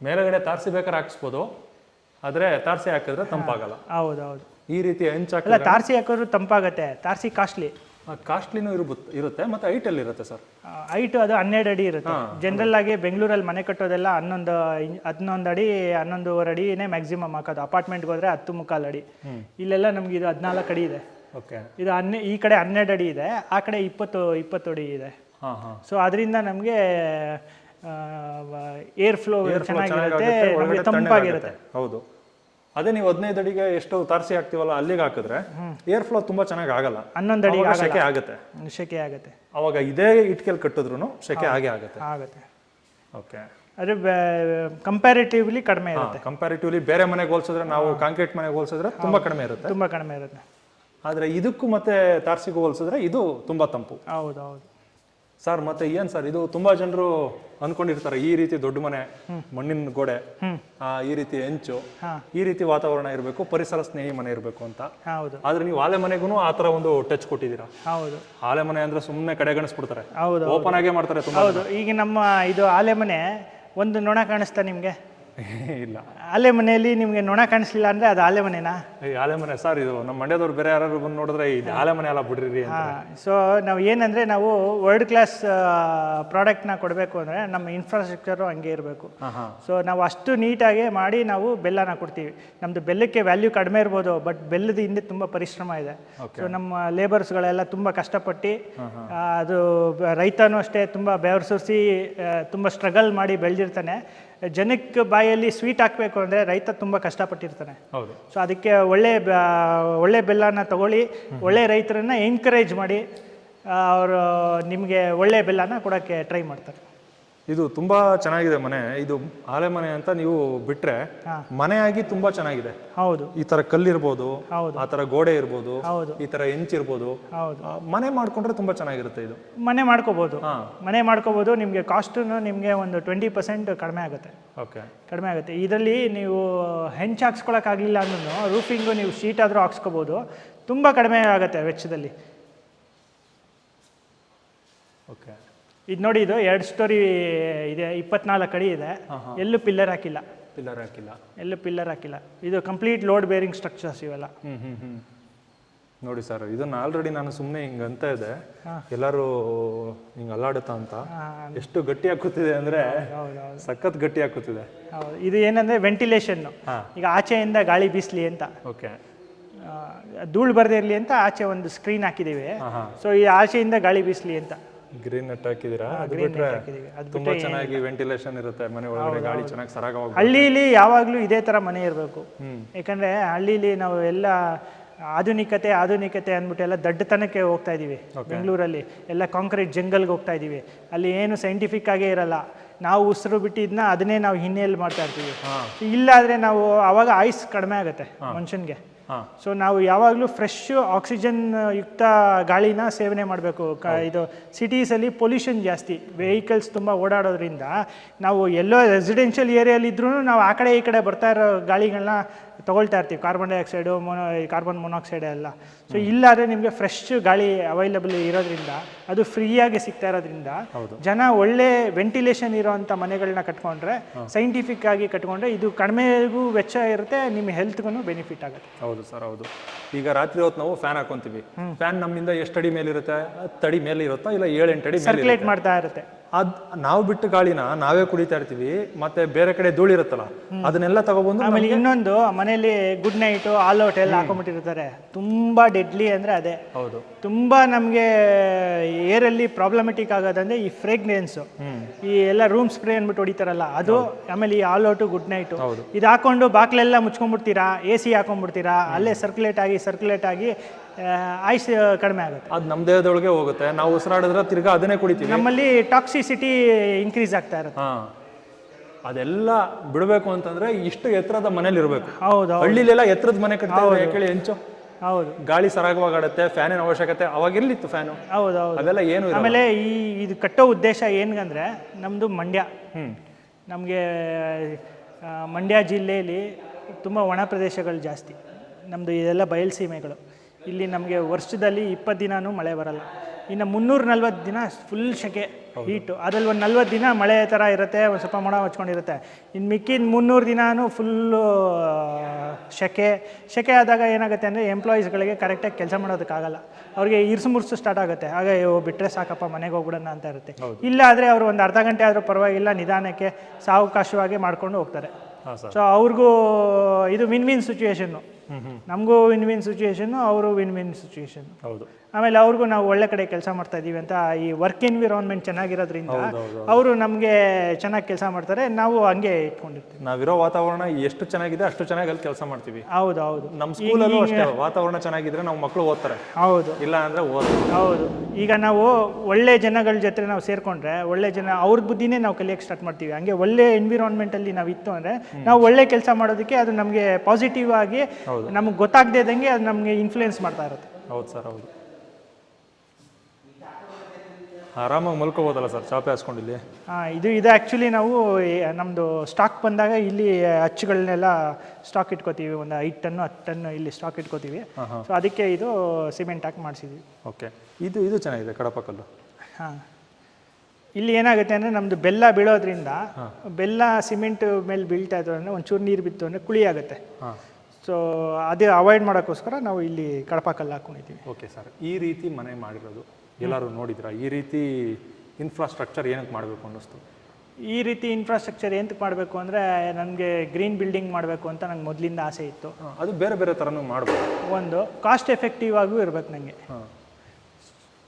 ಮೇಲ್ಗಡೆ ತಾರಸಿ ಬೇಕಾದ್ರೆ ಹಾಕ್ಸ್ಬೋದು. ಆದರೆ ತಾರಸಿ ಹಾಕಿದ್ರೆ ತಂಪಾಗಲ್ಲ. ಹೌದು ಹೌದು. ಈ ರೀತಿ ಹೆಂಚಾಕ ಹಾಕಿದ್ರೆ ತಾರಸಿ ಹಾಕಿದ್ರು ತಂಪಾಗತ್ತೆ. ತಾರಸಿ ಕಾಸ್ಟ್ಲಿ ಕಾಸ್ಟ್ಲಿನೂ ಇರ್ಬುತ್ ಇರುತ್ತೆ ಮತ್ತು ಅಲ್ಲಿ ಇರುತ್ತೆ ಸರ್. ಹೈಟು ಅದು ಹನ್ನೆರಡು ಅಡಿ ಇರುತ್ತೆ. ಜನರಲ್ ಆಗಿ ಬೆಂಗಳೂರಲ್ಲಿ ಮನೆ ಕಟ್ಟೋದೆಲ್ಲ ಹನ್ನೊಂದು ಹನ್ನೊಂದು ಅಡಿ ಹನ್ನೊಂದುವರೆ ಅಡಿನೇ ಮ್ಯಾಕ್ಸಿಮಮ್ ಹಾಕೋದು. ಅಪಾರ್ಟ್ಮೆಂಟ್ಗೆ ಹೋದ್ರೆ ಹತ್ತು ಮುಕ್ಕಾಲು ಅಡಿ. ಇಲ್ಲೆಲ್ಲ ನಮ್ಗೆ ಇದು ಹದಿನಾಲ್ಕು ಅಡಿ ಇದೆ. ಓಕೆ ಇದು ಹನ್ನೆ ಈ ಕಡೆ ಹನ್ನೆರಡು ಅಡಿ ಇದೆ ಆ ಕಡೆ ಇಪ್ಪತ್ತು ಇಪ್ಪತ್ತು ಅಡಿ ಇದೆ. ಸೊ ಅದರಿಂದ ನಮಗೆ ಏರ್ ಫ್ಲೋ ಚೆನ್ನಾಗಿರುತ್ತೆ ನಮಗೆ ತಂಪಾಗಿರುತ್ತೆ. ಹೌದು. ಅದೇ ನೀವು ಹದಿನೈದು ಅಡಿಗೆ ಎಷ್ಟು ತಾರಸಿ ಹಾಕ್ತಿವಲ್ಲ ಅಲ್ಲಿಗೆ ಹಾಕಿದ್ರೆ ಏರ್ ಫ್ಲೋ ತುಂಬಾ ಚೆನ್ನಾಗಿ ಆಗಲ್ಲ. ಹನ್ನೊಂದು ಅಡಿ ಸೆಕೆ ಶೆಕೆ ಆಗುತ್ತೆ. ಶೆಕೆ ಆಗುತ್ತೆ. ಅವಾಗ ಇದೇ ಇಟ್ಕೆಲ್ ಕಟ್ಟಿದ್ರು ಶೆಕೆ ಆಗೇ ಆಗುತ್ತೆ. ಆಗುತ್ತೆ. ಓಕೆ. ಆದರೆ ಕಂಪ್ಯಾರಿಟಿವ್ಲಿ ಕಡಿಮೆ ಇರುತ್ತೆ. ಕಂಪ್ಯಾರಿಟಿವ್ಲಿ ಬೇರೆ ಮನೆಗೆ ಹೋಲಿಸಿದ್ರೆ ನಾವು ಕಾಂಕ್ರೀಟ್ ಮನೆಗೆ ಹೋಲಿಸಿದ್ರೆ ತುಂಬಾ ಕಡಿಮೆ ಇರುತ್ತೆ. ತುಂಬಾ ಕಡಿಮೆ ಇರುತ್ತೆ. ಆದರೆ ಇದಕ್ಕೂ ಮತ್ತೆ ತಾರಸಿಗೂ ಹೋಲಿಸಿದ್ರೆ ಇದು ತುಂಬಾ ತಂಪು. ಹೌದು ಹೌದು. ಸರ್ ಮತ್ತೆ ಏನ್ ಸರ್? ಇದು ತುಂಬಾ ಜನರು ಅನ್ಕೊಂಡಿರ್ತಾರೆ ಈ ರೀತಿ ದೊಡ್ಡ ಮನೆ ಮಣ್ಣಿನ ಗೋಡೆ ಆ, ಈ ರೀತಿ ಹೆಂಚು ಈ ರೀತಿ ವಾತಾವರಣ ಇರಬೇಕು ಪರಿಸರ ಸ್ನೇಹಿ ಮನೆ ಇರಬೇಕು ಅಂತ. ಹೌದು. ಆದ್ರೆ ನೀವು ಆಲೆ ಮನೆಗೂ ಆ ತರ ಒಂದು ಟಚ್ ಕೊಟ್ಟಿದ್ದೀರಾ? ಹೌದು. ಆಲೆ ಮನೆ ಅಂದ್ರೆ ಸುಮ್ಮನೆ ಕಡೆಗಣಿಸ್ಬಿಡ್ತಾರೆ. ಹೌದು ಓಪನ್ ಆಗೇ ಮಾಡ್ತಾರೆ ತುಂಬಾ ಹೌದು ಈಗ ನಮ್ಮ ಇದು ಆಲೆ ಮನೆ ಒಂದು ನೊಣ ಕಾಣಿಸ್ತಾ ನಿಮಗೆ? ಇಲ್ಲ. ಆಲೆ ಮನೆಯಲ್ಲಿ ನಿಮಗೆ ನೊಣ ಕಾಣಿಸ್ಲಿಲ್ಲ ಅಂದ್ರೆ ಅದು ಆಲೆ ಮನೆನಾ? ಈ ಆಲೆ ಮನೆ ಸರ್ ಇದು ನಮ್ಮ ಮಂಡ್ಯದವ್ರು ಬೇರೆ ಯಾರು ಬಂದು ನೋಡಿದ್ರೆ ಇದು ಆಲೆ ಮನೆ ಎಲ್ಲ ಬಿಡ್ರಿ ಸೊ ನಾವು ಏನಂದರೆ ನಾವು ವರ್ಲ್ಡ್ ಕ್ಲಾಸ್ ಪ್ರಾಡಕ್ಟ್ನ ಕೊಡಬೇಕು ಅಂದರೆ ನಮ್ಮ ಇನ್ಫ್ರಾಸ್ಟ್ರಕ್ಚರು ಹಂಗೆ ಇರಬೇಕು. ಸೊ ನಾವು ಅಷ್ಟು ನೀಟಾಗಿ ಮಾಡಿ ನಾವು ಬೆಲ್ಲನ ಕೊಡ್ತೀವಿ. ನಮ್ಮದು ಬೆಲ್ಲಕ್ಕೆ ವ್ಯಾಲ್ಯೂ ಕಡಿಮೆ ಇರ್ಬೋದು ಬಟ್ ಬೆಲ್ಲದ ಹಿಂದೆ ತುಂಬ ಪರಿಶ್ರಮ ಇದೆ. ಸೊ ನಮ್ಮ ಲೇಬರ್ಸ್ಗಳೆಲ್ಲ ತುಂಬ ಕಷ್ಟಪಟ್ಟು ಅದು ರೈತನೂ ಅಷ್ಟೇ ತುಂಬ ಬೆವರು ಸುರಿಸಿ ತುಂಬ ಸ್ಟ್ರಗಲ್ ಮಾಡಿ ಬೆಳೆದಿರ್ತಾನೆ. ಜನಕ್ಕೆ ಬಾಯಲ್ಲಿ ಸ್ವೀಟ್ ಹಾಕಬೇಕು ಅಂದರೆ ರೈತ ತುಂಬ ಕಷ್ಟಪಟ್ಟಿರ್ತಾನೆ. ಹೌದು. ಸೊ ಅದಕ್ಕೆ ಒಳ್ಳೆ ಒಳ್ಳೆ ಬೆಲ್ಲನ ತಗೊಳ್ಳಿ ಒಳ್ಳೆ ರೈತರನ್ನ ಎನ್ಕರೇಜ್ ಮಾಡಿ ಅವರು ನಿಮಗೆ ಒಳ್ಳೆ ಬೆಲ್ಲನ ಕೊಡೋಕ್ಕೆ ಟ್ರೈ ಮಾಡ್ತಾರೆ. ಇದು ತುಂಬಾ ಚೆನ್ನಾಗಿದೆ ಮನೆ. ಇದು ಆಲೆ ಮನೆ ಅಂತ ನೀವು ಬಿಟ್ರೆ. ಮನೆಯಾಗಿ ತುಂಬಾ ಚೆನ್ನಾಗಿದೆ. ಹೌದು. ಈ ತರ ಕಲ್ಲಿರ್ಬೋದು ಹೌದು. ಆ ತರ ಗೋಡೆ ಇರ್ಬೋದು ಹೌದು. ಈ ತರ ಹೆಂಚಿರ್ಬೋದು ಹೌದು. ಮನೆ ಮಾಡ್ಕೊಂಡ್ರೆ ತುಂಬಾ ಚೆನ್ನಾಗಿರುತ್ತೆ ಇದು. ಮನೆ ಮಾಡ್ಕೋಬಹುದು ಮನೆ ಮಾಡ್ಕೋಬಹುದು ನಿಮಗೆ ಕಾಸ್ಟ್ ನಿಮಗೆ ಒಂದು ಟ್ವೆಂಟಿ ಪರ್ಸೆಂಟ್ ಕಡಿಮೆ ಆಗುತ್ತೆ. ಓಕೆ. ಕಡಿಮೆ ಆಗುತ್ತೆ. ಇದರಲ್ಲಿ ನೀವು ಹೆಂಚ್ ಹಾಕ್ಸ್ಕೊಳಕ್ಕಾಗಲಿಲ್ಲ ಅಂದ್ರೂ ರೂಫಿಂಗು ನೀವು ಶೀಟ್ ಆದರೂ ಹಾಕ್ಸ್ಕೋಬೋದು. ತುಂಬ ಕಡಿಮೆ ಆಗುತ್ತೆ ವೆಚ್ಚದಲ್ಲಿ ಓಕೆ ಇದು ನೋಡಿ ಇದು ಎರಡು ಸ್ಟೋರಿ ಇದೆ ಇಪ್ಪತ್ನಾಲ್ಕು ಅಡಿ ಇದೆ. ಎಲ್ಲೂ ಪಿಲ್ಲರ್ ಹಾಕಿಲ್ಲ. ಪಿಲ್ಲರ್ ಹಾಕಿಲ್ಲ. ಎಲ್ಲೂ ಪಿಲ್ಲರ್ ಹಾಕಿಲ್ಲ. ಇದು ಕಂಪ್ಲೀಟ್ ಲೋಡ್ ಬೇರಿಂಗ್ ಸ್ಟ್ರಕ್ಚರ್ಸ್ ಇವೆಲ್ಲ. ನೋಡಿ ಸರ್ ಇದನ್ನ ಆಲ್ರೆಡಿ ನಾನು ಸುಮ್ಮನೆ ಹಿಂಗ ಅಂತ ಇದೆ. ಎಲ್ಲರೂ ಹಿಂಗೆ ಅಲ್ಲಾಡುತ್ತಾ ಅಂತ. ಎಷ್ಟು ಗಟ್ಟಿ ಹಾಕುತ್ತಿದೆ ಅಂದ್ರೆ ಸಖತ್ ಗಟ್ಟಿ ಹಾಕುತ್ತಿದೆ. ಹೌದು. ಇದು ಏನಂದ್ರೆ ವೆಂಟಿಲೇಷನ್ ಈಗ ಆಚೆಯಿಂದ ಗಾಳಿ ಬೀಸಲಿ ಅಂತ. ಓಕೆ. ಧೂಳು ಬರದೇ ಇರಲಿ ಅಂತ ಆಚೆ ಒಂದು ಸ್ಕ್ರೀನ್ ಹಾಕಿದ್ದೀವಿ ಸೊ ಈ ಆಚೆಯಿಂದ ಗಾಳಿ ಬೀಸಲಿ ಅಂತ. ಗ್ರೀನ್ ನೆಟ್ ಅದು ಬಿಟ್ರೆ ಅದು ತುಂಬಾ ಚೆನ್ನಾಗಿ ವೆಂಟಿಲೇಷನ್ ಇರುತ್ತೆ ಮನೆ ಒಳಗಡೆ ಗಾಳಿ ಚೆನ್ನಾಗಿ ಸರಾಗವಾಗಿ ಹಳ್ಳಿಲಿ ಯಾವಾಗಲೂ ಇದೇ ತರ ಮನೆ ಇರಬೇಕು. ಯಾಕಂದ್ರೆ ಹಳ್ಳಿಲಿ ನಾವು ಎಲ್ಲ ಆಧುನಿಕತೆ ಆಧುನಿಕತೆ ಅಂದ್ಬಿಟ್ಟು ಎಲ್ಲ ದಡ್ಡತನಕ್ಕೆ ಹೋಗ್ತಾ ಇದ್ದೀವಿ ಬೆಂಗಳೂರಲ್ಲಿ. ಎಲ್ಲ ಕಾಂಕ್ರೀಟ್ ಜಂಗಲ್ಗೆ ಹೋಗ್ತಾ ಇದ್ದೀವಿ ಅಲ್ಲಿ ಏನು ಸೈಂಟಿಫಿಕ್ ಆಗೇ ಇರಲ್ಲ. ನಾವು ಉಸಿರು ಬಿಟ್ಟಿದ್ನ ಅದನ್ನೇ ನಾವು ಹಿನ್ನೆಲೆ ಮಾಡ್ತಾ ಇರ್ತೀವಿ. ಇಲ್ಲಾದ್ರೆ ನಾವು ಆವಾಗ ಆಯುಸ್ ಕಡಿಮೆ ಆಗುತ್ತೆ ಮನುಷ್ಯನ್ಗೆ. ಸೊ ನಾವು ಯಾವಾಗಲೂ ಫ್ರೆಶ್ ಆಕ್ಸಿಜನ್ ಯುಕ್ತ ಗಾಳಿನ ಸೇವನೆ ಮಾಡಬೇಕು. ಕ ಇದು ಸಿಟೀಸಲ್ಲಿ ಪೊಲ್ಯೂಷನ್ ಜಾಸ್ತಿ. ವೆಹಿಕಲ್ಸ್ ತುಂಬ ಓಡಾಡೋದ್ರಿಂದ ನಾವು ಎಲ್ಲೋ ರೆಸಿಡೆನ್ಷಿಯಲ್ ಏರಿಯಲ್ಲಿ ಇದ್ರೂ ನಾವು ಆ ಕಡೆ ಈ ಕಡೆ ಬರ್ತಾ ಇರೋ ಗಾಳಿಗಳನ್ನ ತಗೊಳ್ತಾ ಇರ್ತೀವಿ. Carbon dioxide mono carbon monoxide ಎಲ್ಲ. ಸೊ ಇಲ್ಲಾದರೆ ನಿಮಗೆ ಫ್ರೆಶ್ ಗಾಳಿ ಅವೈಲಬಲ್ ಇರೋದ್ರಿಂದ ಅದು ಫ್ರೀಯಾಗಿ ಸಿಗ್ತಾ ಇರೋದ್ರಿಂದ ಜನ ಒಳ್ಳೆ ವೆಂಟಿಲೇಷನ್ ಇರೋವಂಥ ಮನೆಗಳನ್ನ ಕಟ್ಕೊಂಡ್ರೆ ಸೈಂಟಿಫಿಕ್ ಆಗಿ ಕಟ್ಕೊಂಡ್ರೆ ಇದು ಕಡಿಮೆಗೂ ವೆಚ್ಚ ಇರುತ್ತೆ ನಿಮ್ಮ ಹೆಲ್ತ್ಗೂ ಬೆನಿಫಿಟ್ ಆಗುತ್ತೆ. ಹೌದು ಸರ್ ಹೌದು. ಈಗ ರಾತ್ರಿ ಹೊತ್ತು ನಾವು ಫ್ಯಾನ್ ಹಾಕೊಂತೀವಿ. ಫ್ಯಾನ್ ನಮ್ಮಿಂದ ಎಷ್ಟು ಅಡಿ ಮೇಲೆ ಇರುತ್ತೆ ಹತ್ತು ಅಡಿ ಮೇಲೆ ಇರುತ್ತಾ ಇಲ್ಲ ಏಳೆಂಟು ಅಡಿ ಸರ್ಕ್ಯುಲೇಟ್ ಮಾಡ್ತಾ ಇರುತ್ತೆ. ಅದ್ ನಾವು ಬಿಟ್ಟು ಗಾಳಿನ ನಾವೇ ಕುಡಿತಾ ಇರ್ತೀವಿ ಮತ್ತೆ ಬೇರೆ ಕಡೆ ಧೂಳು ಇರುತ್ತಲ್ಲ ಅದನ್ನೆಲ್ಲ ತಗೊಬಂದು ಆಮೇಲೆ ಇನ್ನೊಂದು ಮನೆಯಲ್ಲಿ ಗುಡ್ ನೈಟ್ ಆಲ್ ಔಟ್ ಎಲ್ಲ ಹಾಕೊಂಡ್ಬಿಟ್ಟಿರ್ತಾರೆ. ತುಂಬಾ ಡೆಡ್ಲಿ ಅಂದ್ರೆ ಅದೇ. ಹೌದು. ತುಂಬ ನಮಗೆ ಏರಲ್ಲಿ ಪ್ರಾಬ್ಲಮೆಟಿಕ್ ಆಗೋದಂದ್ರೆ ಈ ಫ್ರೆಗ್ನೆನ್ಸ್ ಈ ಎಲ್ಲ ರೂಮ್ ಸ್ಪ್ರೇ ಅಂದ್ಬಿಟ್ಟು ಹೊಡಿತಾರಲ್ಲ ಅದು ಆಮೇಲೆ ಈ ಆಲ್ ಔಟ್ ಗುಡ್ ನೈಟ್ ಹೌದು. ಇದು ಹಾಕೊಂಡು ಬಾಕ್ಲೆಲ್ಲ ಮುಚ್ಕೊಂಡ್ಬಿಡ್ತೀರಾ ಎ ಸಿ ಹಾಕೊಂಡ್ಬಿಡ್ತೀರಾ ಅಲ್ಲೇ ಸರ್ಕ್ಯುಲೇಟ್ ಆಗಿ ಸರ್ಕ್ಯುಲೇಟ್ ಆಗಿ ಆಯ್ಸ್ ಕಡಿಮೆ ಆಗುತ್ತೆ. ಅದು ನಮ್ಮ ದೇಹದೊಳಗೆ ಹೋಗುತ್ತೆ. ನಾವು ಉಸಿರಾಡಿದ್ರೆ ತಿರ್ಗಾ ಅದನ್ನೇ ಕುಡಿತೀವಿ. ನಮ್ಮಲ್ಲಿ ಟಾಕ್ಸಿಸಿಟಿ ಇನ್ಕ್ರೀಸ್ ಆಗ್ತಾ ಇರುತ್ತೆ. ಹಾ. ಅದೆಲ್ಲ ಬಿಡಬೇಕು ಅಂತಂದ್ರೆ ಇಷ್ಟು ಎತ್ತರದ ಮನೇಲಿ ಇರಬೇಕು. ಹೌದು ಹಳ್ಳಿಲೆಲ್ಲ ಎತ್ತರದ ಮನೆ ಕಟ್ತಾರೆ ಕೇಳಿ ಹೆಂಚು. ಹೌದು. ಗಾಳಿ ಸರಾಗವಾಗಿ ಆಡುತ್ತೆ ಫ್ಯಾನಿನ ಅವಶ್ಯಕತೆ ಅವಾಗ ಎಲ್ಲಿತ್ತು ಫ್ಯಾನು. ಹೌದು ಹೌದು. ಅದೆಲ್ಲ ಏನು. ಆಮೇಲೆ ಈ ಇದು ಕಟ್ಟೋ ಉದ್ದೇಶ ಏನಂದ್ರೆ ನಮ್ಮದು ಮಂಡ್ಯ. ಹ್ಞೂ ನಮಗೆ ಮಂಡ್ಯ ಜಿಲ್ಲೆಯಲ್ಲಿ ತುಂಬ ಒಣ ಪ್ರದೇಶಗಳು ಜಾಸ್ತಿ. ನಮ್ಮದು ಇದೆಲ್ಲ ಬಯಲುಸೀಮೆಗಳು. ಇಲ್ಲಿ ನಮಗೆ ವರ್ಷದಲ್ಲಿ ಇಪ್ಪತ್ತು ದಿನಾನು ಮಳೆ ಬರಲ್ಲ. ಇನ್ನು ಮುನ್ನೂರ ನಲ್ವತ್ತು ದಿನ ಫುಲ್ ಸೆಕೆ ಹೀಟು ಅದ್ರಲ್ಲಿ ಒಂದು ನಲ್ವತ್ತು ದಿನ ಮಳೆ ಥರ ಇರುತ್ತೆ ಒಂದು ಸ್ವಲ್ಪ ಮೊಣ ಹಚ್ಕೊಂಡಿರುತ್ತೆ. ಇನ್ನು ಮಿಕ್ಕಿದ ಮುನ್ನೂರು ದಿನಾನು ಫುಲ್ಲು ಸೆಕೆ ಸೆಕೆ ಆದಾಗ ಏನಾಗುತ್ತೆ ಅಂದರೆ ಎಂಪ್ಲಾಯೀಸ್ಗಳಿಗೆ ಕರೆಕ್ಟಾಗಿ ಕೆಲಸ ಮಾಡೋದಕ್ಕಾಗಲ್ಲ. ಅವ್ರಿಗೆ ಇರ್ಸು ಮುರ್ಸು ಸ್ಟಾರ್ಟ್ ಆಗುತ್ತೆ. ಆಗ ಬಿಟ್ಟರೆ ಸಾಕಪ್ಪ ಮನೆಗೆ ಹೋಗ್ಬಿಡೋಣ ಅಂತ ಇರುತ್ತೆ. ಇಲ್ಲ ಆದರೆ ಅವರು ಒಂದು ಅರ್ಧ ಗಂಟೆ ಆದರೂ ಪರವಾಗಿಲ್ಲ ನಿಧಾನಕ್ಕೆ ಸಾವಕಾಶವಾಗಿ ಮಾಡ್ಕೊಂಡು ಹೋಗ್ತಾರೆ. ಸೊ ಅವ್ರಿಗೂ ಇದು ವಿನ್ ವಿನ್ ಸಿಚುವೇಶನ್ನು ನಮಗೂ ವಿನ್ ವಿನ್ ಸಿಚುವೇಶನ್ನು ಅವರು ವಿನ್ ವಿನ್ ಸಿಚುವೇಶನ್ ಹೌದು. ಆಮೇಲೆ ಅವ್ರಿಗೂ ನಾವು ಒಳ್ಳೆ ಕಡೆ ಕೆಲಸ ಮಾಡ್ತಾ ಇದ್ದೀವಿ ಅಂತ ಈ ವರ್ಕ್ ಎನ್ವಿರಾನ್ಮೆಂಟ್ ಚೆನ್ನಾಗಿರೋದ್ರಿಂದ. ಅವರು ನಮಗೆ ಚೆನ್ನಾಗಿ ಕೆಲಸ ಮಾಡ್ತಾರೆ ನಾವು ಹಂಗೆ ಇಟ್ಕೊಂಡಿರ್ತೀವಿ. ನಾವಿರೋ ವಾತಾವರಣ ಎಷ್ಟು ಚೆನ್ನಾಗಿದೆ ಅಷ್ಟು ಚೆನ್ನಾಗಿ ಅಲ್ಲಿ ಕೆಲಸ ಮಾಡ್ತೀವಿ. ಹೌದು ಹೌದು. ನಮ್ಮ ಸ್ಕೂಲಲ್ಲೂ ಅಷ್ಟೇ ವಾತಾವರಣ ಚೆನ್ನಾಗಿದ್ರೆ ನಾವು ಮಕ್ಕಳು ಓದ್ತಾರೆ. ಹೌದು. ಇಲ್ಲ ಅಂದ್ರೆ ಹೌದು. ಈಗ ನಾವು ಒಳ್ಳೆ ಜನಗಳ ಜೊತೆ ನಾವು ಸೇರಿಕೊಂಡ್ರೆ ಒಳ್ಳೆ ಜನ ಅವ್ರ ಬುದ್ಧಿನೇ ನಾವು ಕಲಿಯಕ್ಕೆ ಸ್ಟಾರ್ಟ್ ಮಾಡ್ತೀವಿ. ಹಂಗೆ ಒಳ್ಳೆ ಎನ್ವಿರಾನ್ಮೆಂಟಲ್ಲಿ ನಾವು ಇತ್ತು ಅಂದರೆ ನಾವು ಒಳ್ಳೆ ಕೆಲಸ ಮಾಡೋದಕ್ಕೆ ಅದು ನಮಗೆ ಪಾಸಿಟಿವ್ ಆಗಿ ಹೌದು. ನಮಗೆ ಗೊತ್ತಾಗದೇದಂಗೆ ಅದು ನಮಗೆ ಇನ್ಫ್ಲುಯೆನ್ಸ್ ಮಾಡ್ತಾ ಇರುತ್ತೆ. ಹೌದು ಸರ್ ಹೌದು. ಆರಾಮಾಗಿ ಮಲ್ಕೋಬೋದಲ್ಲ ಸರ್ ಚಾಪೆ ಹಾಸ್ಕೊಂಡು ಇಲ್ಲಿ ಹಾಂ ಇದು ಇದು ಆ್ಯಕ್ಚುಲಿ ನಾವು ನಮ್ಮದು ಸ್ಟಾಕ್ ಬಂದಾಗ ಇಲ್ಲಿ ಅಚ್ಚುಗಳನ್ನೆಲ್ಲ ಸ್ಟಾಕ್ ಇಟ್ಕೋತೀವಿ. ಒಂದು ಐದು ಟನ್ನು ಹತ್ತು ಟನ್ನು ಇಲ್ಲಿ ಸ್ಟಾಕ್ ಇಟ್ಕೋತೀವಿ. ಸೊ ಅದಕ್ಕೆ ಇದು ಸಿಮೆಂಟ್ ಹಾಕಿ ಮಾಡಿಸಿದ್ವಿ. ಓಕೆ. ಇದು ಇದು ಚೆನ್ನಾಗಿದೆ ಕಡಪಕಲ್ಲು? ಹಾಂ. ಇಲ್ಲಿ ಏನಾಗುತ್ತೆ ಅಂದರೆ ನಮ್ಮದು ಬೆಲ್ಲ ಬೀಳೋದ್ರಿಂದ ಬೆಲ್ಲ ಸಿಮೆಂಟ್ ಮೇಲೆ ಬೀಳ್ತಾ ಇದ್ರು ಅಂದರೆ ಒಂಚೂರು ನೀರು ಬಿತ್ತು ಅಂದರೆ ಕುಳಿ ಆಗುತ್ತೆ. ಹಾಂ. ಸೊ ಅದೇ ಅವಾಯ್ಡ್ ಮಾಡೋಕ್ಕೋಸ್ಕರ ನಾವು ಇಲ್ಲಿ ಕಡಪ ಕಲ್ಲು ಹಾಕೊಂಡಿದ್ದೀವಿ ಓಕೆ ಸರ್ ಈ ರೀತಿ ಮನೆ ಮಾಡಿರೋದು ಎಲ್ಲರೂ ನೋಡಿದ್ರ? ಈ ರೀತಿ ಇನ್ಫ್ರಾಸ್ಟ್ರಕ್ಚರ್ ಏನಕ್ಕೆ ಮಾಡಬೇಕು ಅನ್ನಿಸ್ತು? ಈ ರೀತಿ ಇನ್ಫ್ರಾಸ್ಟ್ರಕ್ಚರ್ ಏನಕ್ಕೆ ಮಾಡಬೇಕು ಅಂದರೆ ನನಗೆ ಗ್ರೀನ್ ಬಿಲ್ಡಿಂಗ್ ಮಾಡಬೇಕು ಅಂತ ನಂಗೆ ಮೊದಲಿಂದ ಆಸೆ ಇತ್ತು. ಅದು ಬೇರೆ ಬೇರೆ ಥರನೂ ಮಾಡಬೇಕು ಒಂದು ಕಾಸ್ಟ್ ಎಫೆಕ್ಟಿವ್ ಆಗೂ ಇರಬೇಕು ನನಗೆ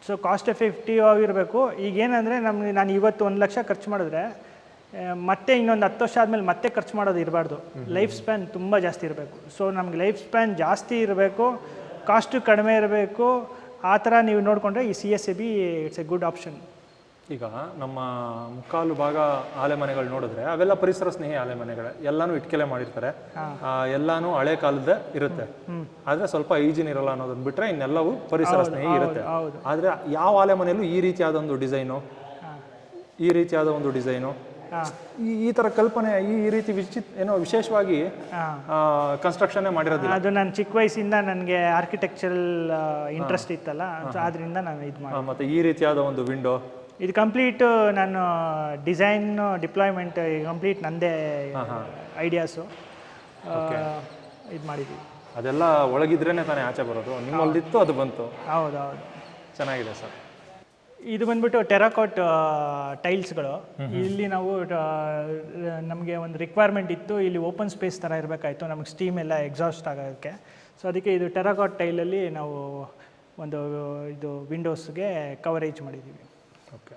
ಸೊ ಕಾಸ್ಟ್ ಎಫೆಕ್ಟಿವ್ ಆಗಿರಬೇಕು ಈಗ ನಮ್ಗೆ ನಮಗೆ ನಾನು ಇವತ್ತು ಒಂದು ಲಕ್ಷ ಖರ್ಚು ಮಾಡಿದ್ರೆ ಮತ್ತೆ ಇನ್ನೊಂದು ಹತ್ತು ವರ್ಷ ಆದಮೇಲೆ ಮತ್ತೆ ಖರ್ಚು ಮಾಡೋದು ಇರಬಾರ್ದು. ಲೈಫ್ ಸ್ಪ್ಯಾನ್ ತುಂಬ ಜಾಸ್ತಿ ಇರಬೇಕು. ಸೊ ನಮ್ಗೆ ಲೈಫ್ ಸ್ಪ್ಯಾನ್ ಜಾಸ್ತಿ ಇರಬೇಕು ಕಾಸ್ಟು ಕಡಿಮೆ ಇರಬೇಕು. ಆ ಥರ ನೀವು ನೋಡಿಕೊಂಡ್ರೆ ಈ C S A B it's a good option ಈಗ ನಮ್ಮ ಮುಕ್ಕಾಲು ಭಾಗ ಆಲೆ ಮನೆಗಳು ನೋಡಿದ್ರೆ ಅವೆಲ್ಲ ಪರಿಸರ ಸ್ನೇಹಿ ಆಲೆ ಮನೆಗಳೇ ಎಲ್ಲಾನು ಇಟ್ಕೆಲೆ ಮಾಡಿರ್ತಾರೆ. ಆ, ಎಲ್ಲಾನು ಹಳೆ ಕಾಲದ ಇರುತ್ತೆ. ಆದ್ರೆ ಸ್ವಲ್ಪ ಈಜಿನ್ ಇರಲ್ಲ ಅನ್ನೋದನ್ನ ಬಿಟ್ರೆ ಇನ್ನೆಲ್ಲವೂ ಪರಿಸರ ಸ್ನೇಹಿ ಇರುತ್ತೆ. ಹೌದು ಆದ್ರೆ ಯಾವ ಆಲೆ ಮನೆಯಲ್ಲೂ ಈ ರೀತಿಯಾದ ಒಂದು ಡಿಸೈನು ಈ ರೀತಿಯಾದ ಒಂದು ಡಿಸೈನು ಈ ಈ ತರ ಕಲ್ಪನೆ ಈ ಈ ರೀತಿ ವಿಚಿತ್ ಏನೋ ವಿಶೇಷವಾಗಿ ಕನ್ಸ್ಟ್ರಕ್ಷನ್ ಮಾಡಿರೋದಿಲ್ಲ. ಅದು ನಾನು ಚಿಕ್ಕ ವಯಸ್ಸಿಂದ ನನಗೆ ಆರ್ಕಿಟೆಕ್ಚರಲ್ ಇಂಟ್ರೆಸ್ಟ್ ಇತ್ತಲ್ಲ ಆದ್ರಿಂದ ನಾನು ಇದು ಮಾಡಿ ಮತ್ತೆ ಈ ರೀತಿಯಾದ ಒಂದು ವಿಂಡೋ ಇದು ಕಂಪ್ಲೀಟ್ ನಾನು ಡಿಸೈನ್ ಡಿಪ್ಲಾಯ್ಮೆಂಟ್ ಕಂಪ್ಲೀಟ್ ನಂದೇ ಐಡಿಯಾಸು ಇದು ಮಾಡಿದ್ವಿ. ಅದೆಲ್ಲ ಒಳಗಿದ್ರೇ ತಾನೇ ಆಚೆ ಬರೋದು. ನಿಮ್ಮಲ್ಲಿತ್ತು ಅದು ಬಂತು. ಹೌದು ಹೌದು ಚೆನ್ನಾಗಿದೆ ಸರ್. ಇದು ಬಂದ್ಬಿಟ್ಟು ಟೆರಾಕಾಟ್ ಟೈಲ್ಸ್ಗಳು. ಇಲ್ಲಿ ನಾವು ನಮಗೆ ಒಂದು ರಿಕ್ವೈರ್ಮೆಂಟ್ ಇತ್ತು ಇಲ್ಲಿ ಓಪನ್ ಸ್ಪೇಸ್ ಥರ ಇರಬೇಕಾಯಿತು ನಮಗೆ ಸ್ಟೀಮ್ ಎಲ್ಲ ಎಕ್ಸಾಸ್ಟ್ ಆಗೋಕ್ಕೆ ಸೊ ಅದಕ್ಕೆ ಇದು ಟೆರಾಕಾಟ್ ಟೈಲಲ್ಲಿ ನಾವು ಒಂದು ಇದು ವಿಂಡೋಸ್ಗೆ ಕವರೇಜ್ ಮಾಡಿದ್ದೀವಿ. ಓಕೆ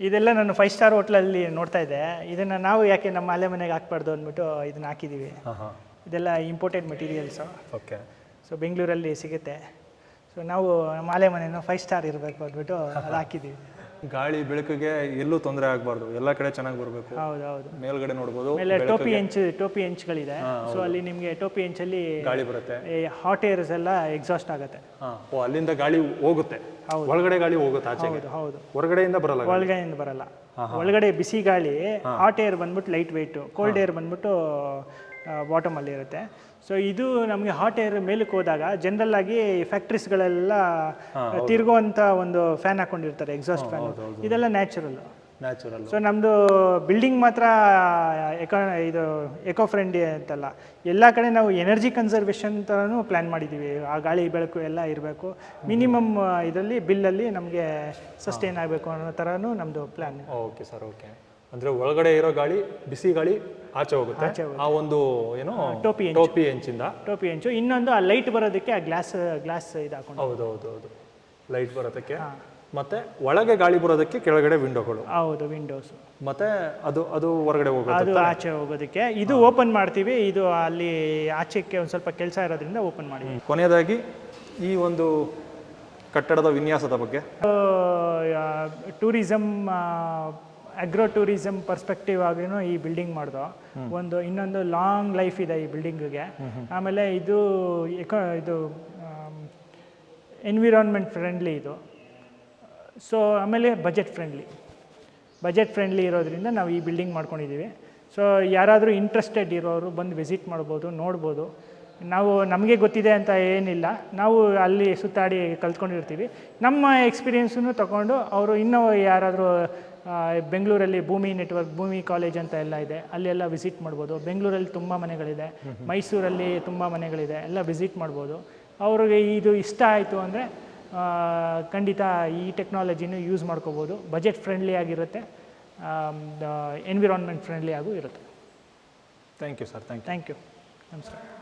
ಇದೆಲ್ಲ ನಾನು ಫೈವ್ ಸ್ಟಾರ್ ಹೋಟ್ಲಲ್ಲಿ ನೋಡ್ತಾ ಇದ್ದೆ. ಇದನ್ನು ನಾವು ಯಾಕೆ ನಮ್ಮ ಅಲೆ ಮನೆಗೆ ಹಾಕ್ಬಾರ್ದು ಅಂದ್ಬಿಟ್ಟು ಇದನ್ನ ಹಾಕಿದ್ದೀವಿ ಇದೆಲ್ಲ ಇಂಪೋರ್ಟೆಡ್ ಮೆಟೀರಿಯಲ್ಸು ಓಕೆ ಸೊ ಬೆಂಗಳೂರಲ್ಲಿ ಸಿಗುತ್ತೆ. ಸೊ ನಾವು ನಮ್ಮ ಅಲೆ ಮನೆಯೂ ಫೈವ್ ಸ್ಟಾರ್ ಇರಬೇಕು ಅಂದ್ಬಿಟ್ಟು ಅದು ಹಾಕಿದ್ದೀವಿ ಗಾಳಿ ಬೆಳಕಿಗೆ ಎಲ್ಲೂ ತೊಂದರೆ ಆಗಬಾರ್ದು. ಎಲ್ಲ ಕಡೆ ಚೆನ್ನಾಗಿ ಬರಬೇಕು. ಹೌದು ಹೌದು. ಮೇಲ್ಗಡೆ ನೋಡ್ಬೋದು ಆಮೇಲೆ ಟೋಪಿ ಎಂಚ್ ಟೋಪಿ ಎಂಚ್ಗಳಿದೆ ಸೊ ಅಲ್ಲಿ ನಿಮಗೆ ಟೋಪಿ ಎಂಚಲ್ಲಿ ಗಾಳಿ ಬರುತ್ತೆ. ಹಾಟ್ ಏರ್ಸ್ ಎಲ್ಲ ಎಕ್ಸಾಸ್ಟ್ ಆಗುತ್ತೆ. ಓ ಅಲ್ಲಿಂದ ಗಾಳಿ ಹೋಗುತ್ತೆ. ಒಳಗಡೆ ಗಾಳಿ ಹೋಗುತ್ತೆ ಆಚೆ ಹೌದು ಹೌದು. ಹೊರಗಡೆಯಿಂದ ಬರಲ್ಲ. ಒಳಗಡೆಯಿಂದ ಬರಲ್ಲ. ಒಳಗಡೆ ಬಿಸಿ ಗಾಳಿ ಹಾಟ್ ಏರ್ ಬಂದ್ಬಿಟ್ಟು ಲೈಟ್ ವೆಯ್ಟು ಕೋಲ್ಡ್ ಏರ್ ಬಂದ್ಬಿಟ್ಟು ಬಾಟಮ್ ಅಲ್ಲಿ ಇರುತ್ತೆ ಸೊ ಇದು ನಮಗೆ ಹಾಟ್ ಏರ್ ಮೇಲಕ್ಕೆ ಹೋದಾಗ ಜನರಲ್ ಆಗಿ ಫ್ಯಾಕ್ಟ್ರೀಸ್ಗಳೆಲ್ಲ ತಿರುಗುವಂಥ ಒಂದು ಫ್ಯಾನ್ ಹಾಕೊಂಡಿರ್ತಾರೆ ಎಕ್ಸಾಸ್ಟ್ ಫ್ಯಾನ್ ಇದೆಲ್ಲ ನ್ಯಾಚುರಲ್ ನ್ಯಾಚುರಲ್ ಸೊ ನಮ್ಮದು ಬಿಲ್ಡಿಂಗ್ ಮಾತ್ರ ಎಕೋ ಇದು ಎಕೋ ಫ್ರೆಂಡ್ಲಿ ಅಂತಲ್ಲ. ಎಲ್ಲ ಕಡೆ ನಾವು ಎನರ್ಜಿ ಕನ್ಸರ್ವೇಷನ್ ಥರನೂ ಪ್ಲ್ಯಾನ್ ಮಾಡಿದ್ದೀವಿ ಆ ಗಾಳಿ ಬೆಳಕು ಎಲ್ಲ ಇರಬೇಕು. ಮಿನಿಮಮ್ ಇದರಲ್ಲಿ ಬಿಲ್ಲಲ್ಲಿ ನಮಗೆ ಸಸ್ಟೈನ್ ಆಗಬೇಕು ಅನ್ನೋ ಥರನೂ ನಮ್ಮದು ಪ್ಲ್ಯಾನ್ ಓಕೆ ಸರ್ ಓಕೆ ಅಂದ್ರೆ ಒಳಗಡೆ ಇರೋ ಗಾಳಿ ಬಿಸಿ ಗಾಳಿ ಆಚೆ ಹೋಗುತ್ತೆ. ಆ ಒಂದು ಏನು ಟೋಪಿ ಹೆಂಚು. ಟೋಪಿ ಹೆಂಚಿಂದ. ಟೋಪಿ ಹೆಂಚು. ಇನ್ನೊಂದು ಆ ಲೈಟ್ ಬರೋದಕ್ಕೆ ಆ ಗ್ಲಾಸ್ ಗ್ಲಾಸ್ ಇದು ಹಾಕೊಂಡು ಹೌದು ಹೌದು ಹೌದು ಲೈಟ್ ಬರೋದಕ್ಕೆ ಮತ್ತೆ ಒಳಗೆ ಗಾಳಿ ಬರೋದಕ್ಕೆ ಕೆಳಗಡೆ ವಿಂಡೋಗಳು ಹೌದು ವಿಂಡೋಸ್ ಮತ್ತೆ ಅದು ಅದು ಹೊರಗಡೆ ಹೋಗೋದು ಅದು ಆಚೆ ಹೋಗೋದಕ್ಕೆ. ಇದು ಓಪನ್ ಮಾಡ್ತೀವಿ. ಇದು ಅಲ್ಲಿ ಆಚೆಕ್ಕೆ ಒಂದು ಸ್ವಲ್ಪ ಕೆಲಸ ಇರೋದ್ರಿಂದ ಓಪನ್ ಮಾಡಿ ಕೊನೆಯದಾಗಿ ಈ ಒಂದು ಕಟ್ಟಡದ ವಿನ್ಯಾಸದ ಬಗ್ಗೆ. ಟೂರಿಸಮ್ ಅಗ್ರೋ ಟೂರಿಸಮ್ ಪರ್ಸ್ಪೆಕ್ಟಿವ್ ಆಗಿನೂ ಈ ಬಿಲ್ಡಿಂಗ್ ಮಾಡ್ದೋ. ಒಂದು ಇನ್ನೊಂದು ಲಾಂಗ್ ಲೈಫ್ ಇದೆ ಈ ಬಿಲ್ಡಿಂಗ್ಗೆ ಆಮೇಲೆ ಇದು ಎಕೋ ಇದು ಎನ್ವಿರಾನ್ಮೆಂಟ್ ಫ್ರೆಂಡ್ಲಿ ಇದು. ಸೊ ಆಮೇಲೆ ಬಜೆಟ್ ಫ್ರೆಂಡ್ಲಿ ಬಜೆಟ್ ಫ್ರೆಂಡ್ಲಿ ಇರೋದ್ರಿಂದ ನಾವು ಈ ಬಿಲ್ಡಿಂಗ್ ಮಾಡ್ಕೊಂಡಿದ್ದೀವಿ. ಸೊ ಯಾರಾದರೂ ಇಂಟ್ರೆಸ್ಟೆಡ್ ಇರೋರು ಬಂದು ವಿಸಿಟ್ ಮಾಡ್ಬೋದು ನೋಡ್ಬೋದು. ನಾವು ನಮಗೆ ಗೊತ್ತಿದೆ ಅಂತ ಏನಿಲ್ಲ. ನಾವು ಅಲ್ಲಿ ಸುತ್ತಾಡಿ ಕಲ್ತ್ಕೊಂಡಿರ್ತೀವಿ. ನಮ್ಮ ಎಕ್ಸ್ಪೀರಿಯೆನ್ಸನ್ನು ತಗೊಂಡು ಅವರು ಇನ್ನೂ ಯಾರಾದರೂ ಬೆಂಗಳೂರಲ್ಲಿ ಭೂಮಿ ನೆಟ್ವರ್ಕ್ ಭೂಮಿ ಕಾಲೇಜ್ ಅಂತ ಎಲ್ಲ ಇದೆ. ಅಲ್ಲೆಲ್ಲ ವಿಸಿಟ್ ಮಾಡ್ಬೋದು. ಬೆಂಗಳೂರಲ್ಲಿ ತುಂಬ ಮನೆಗಳಿದೆ. ಮೈಸೂರಲ್ಲಿ ತುಂಬ ಮನೆಗಳಿದೆ. ಎಲ್ಲ ವಿಸಿಟ್ ಮಾಡ್ಬೋದು. ಅವ್ರಿಗೆ ಇದು ಇಷ್ಟ ಆಯಿತು ಅಂದರೆ ಖಂಡಿತ ಈ ಟೆಕ್ನಾಲಜಿನೂ ಯೂಸ್ ಮಾಡ್ಕೋಬೋದು. ಬಜೆಟ್ ಫ್ರೆಂಡ್ಲಿ ಆಗಿರುತ್ತೆ. ಎನ್ವಿರಾನ್ಮೆಂಟ್ ಫ್ರೆಂಡ್ಲಿ ಆಗೂ ಇರುತ್ತೆ. Thank you sir thank you thank you ನಮಸ್ಕಾರ.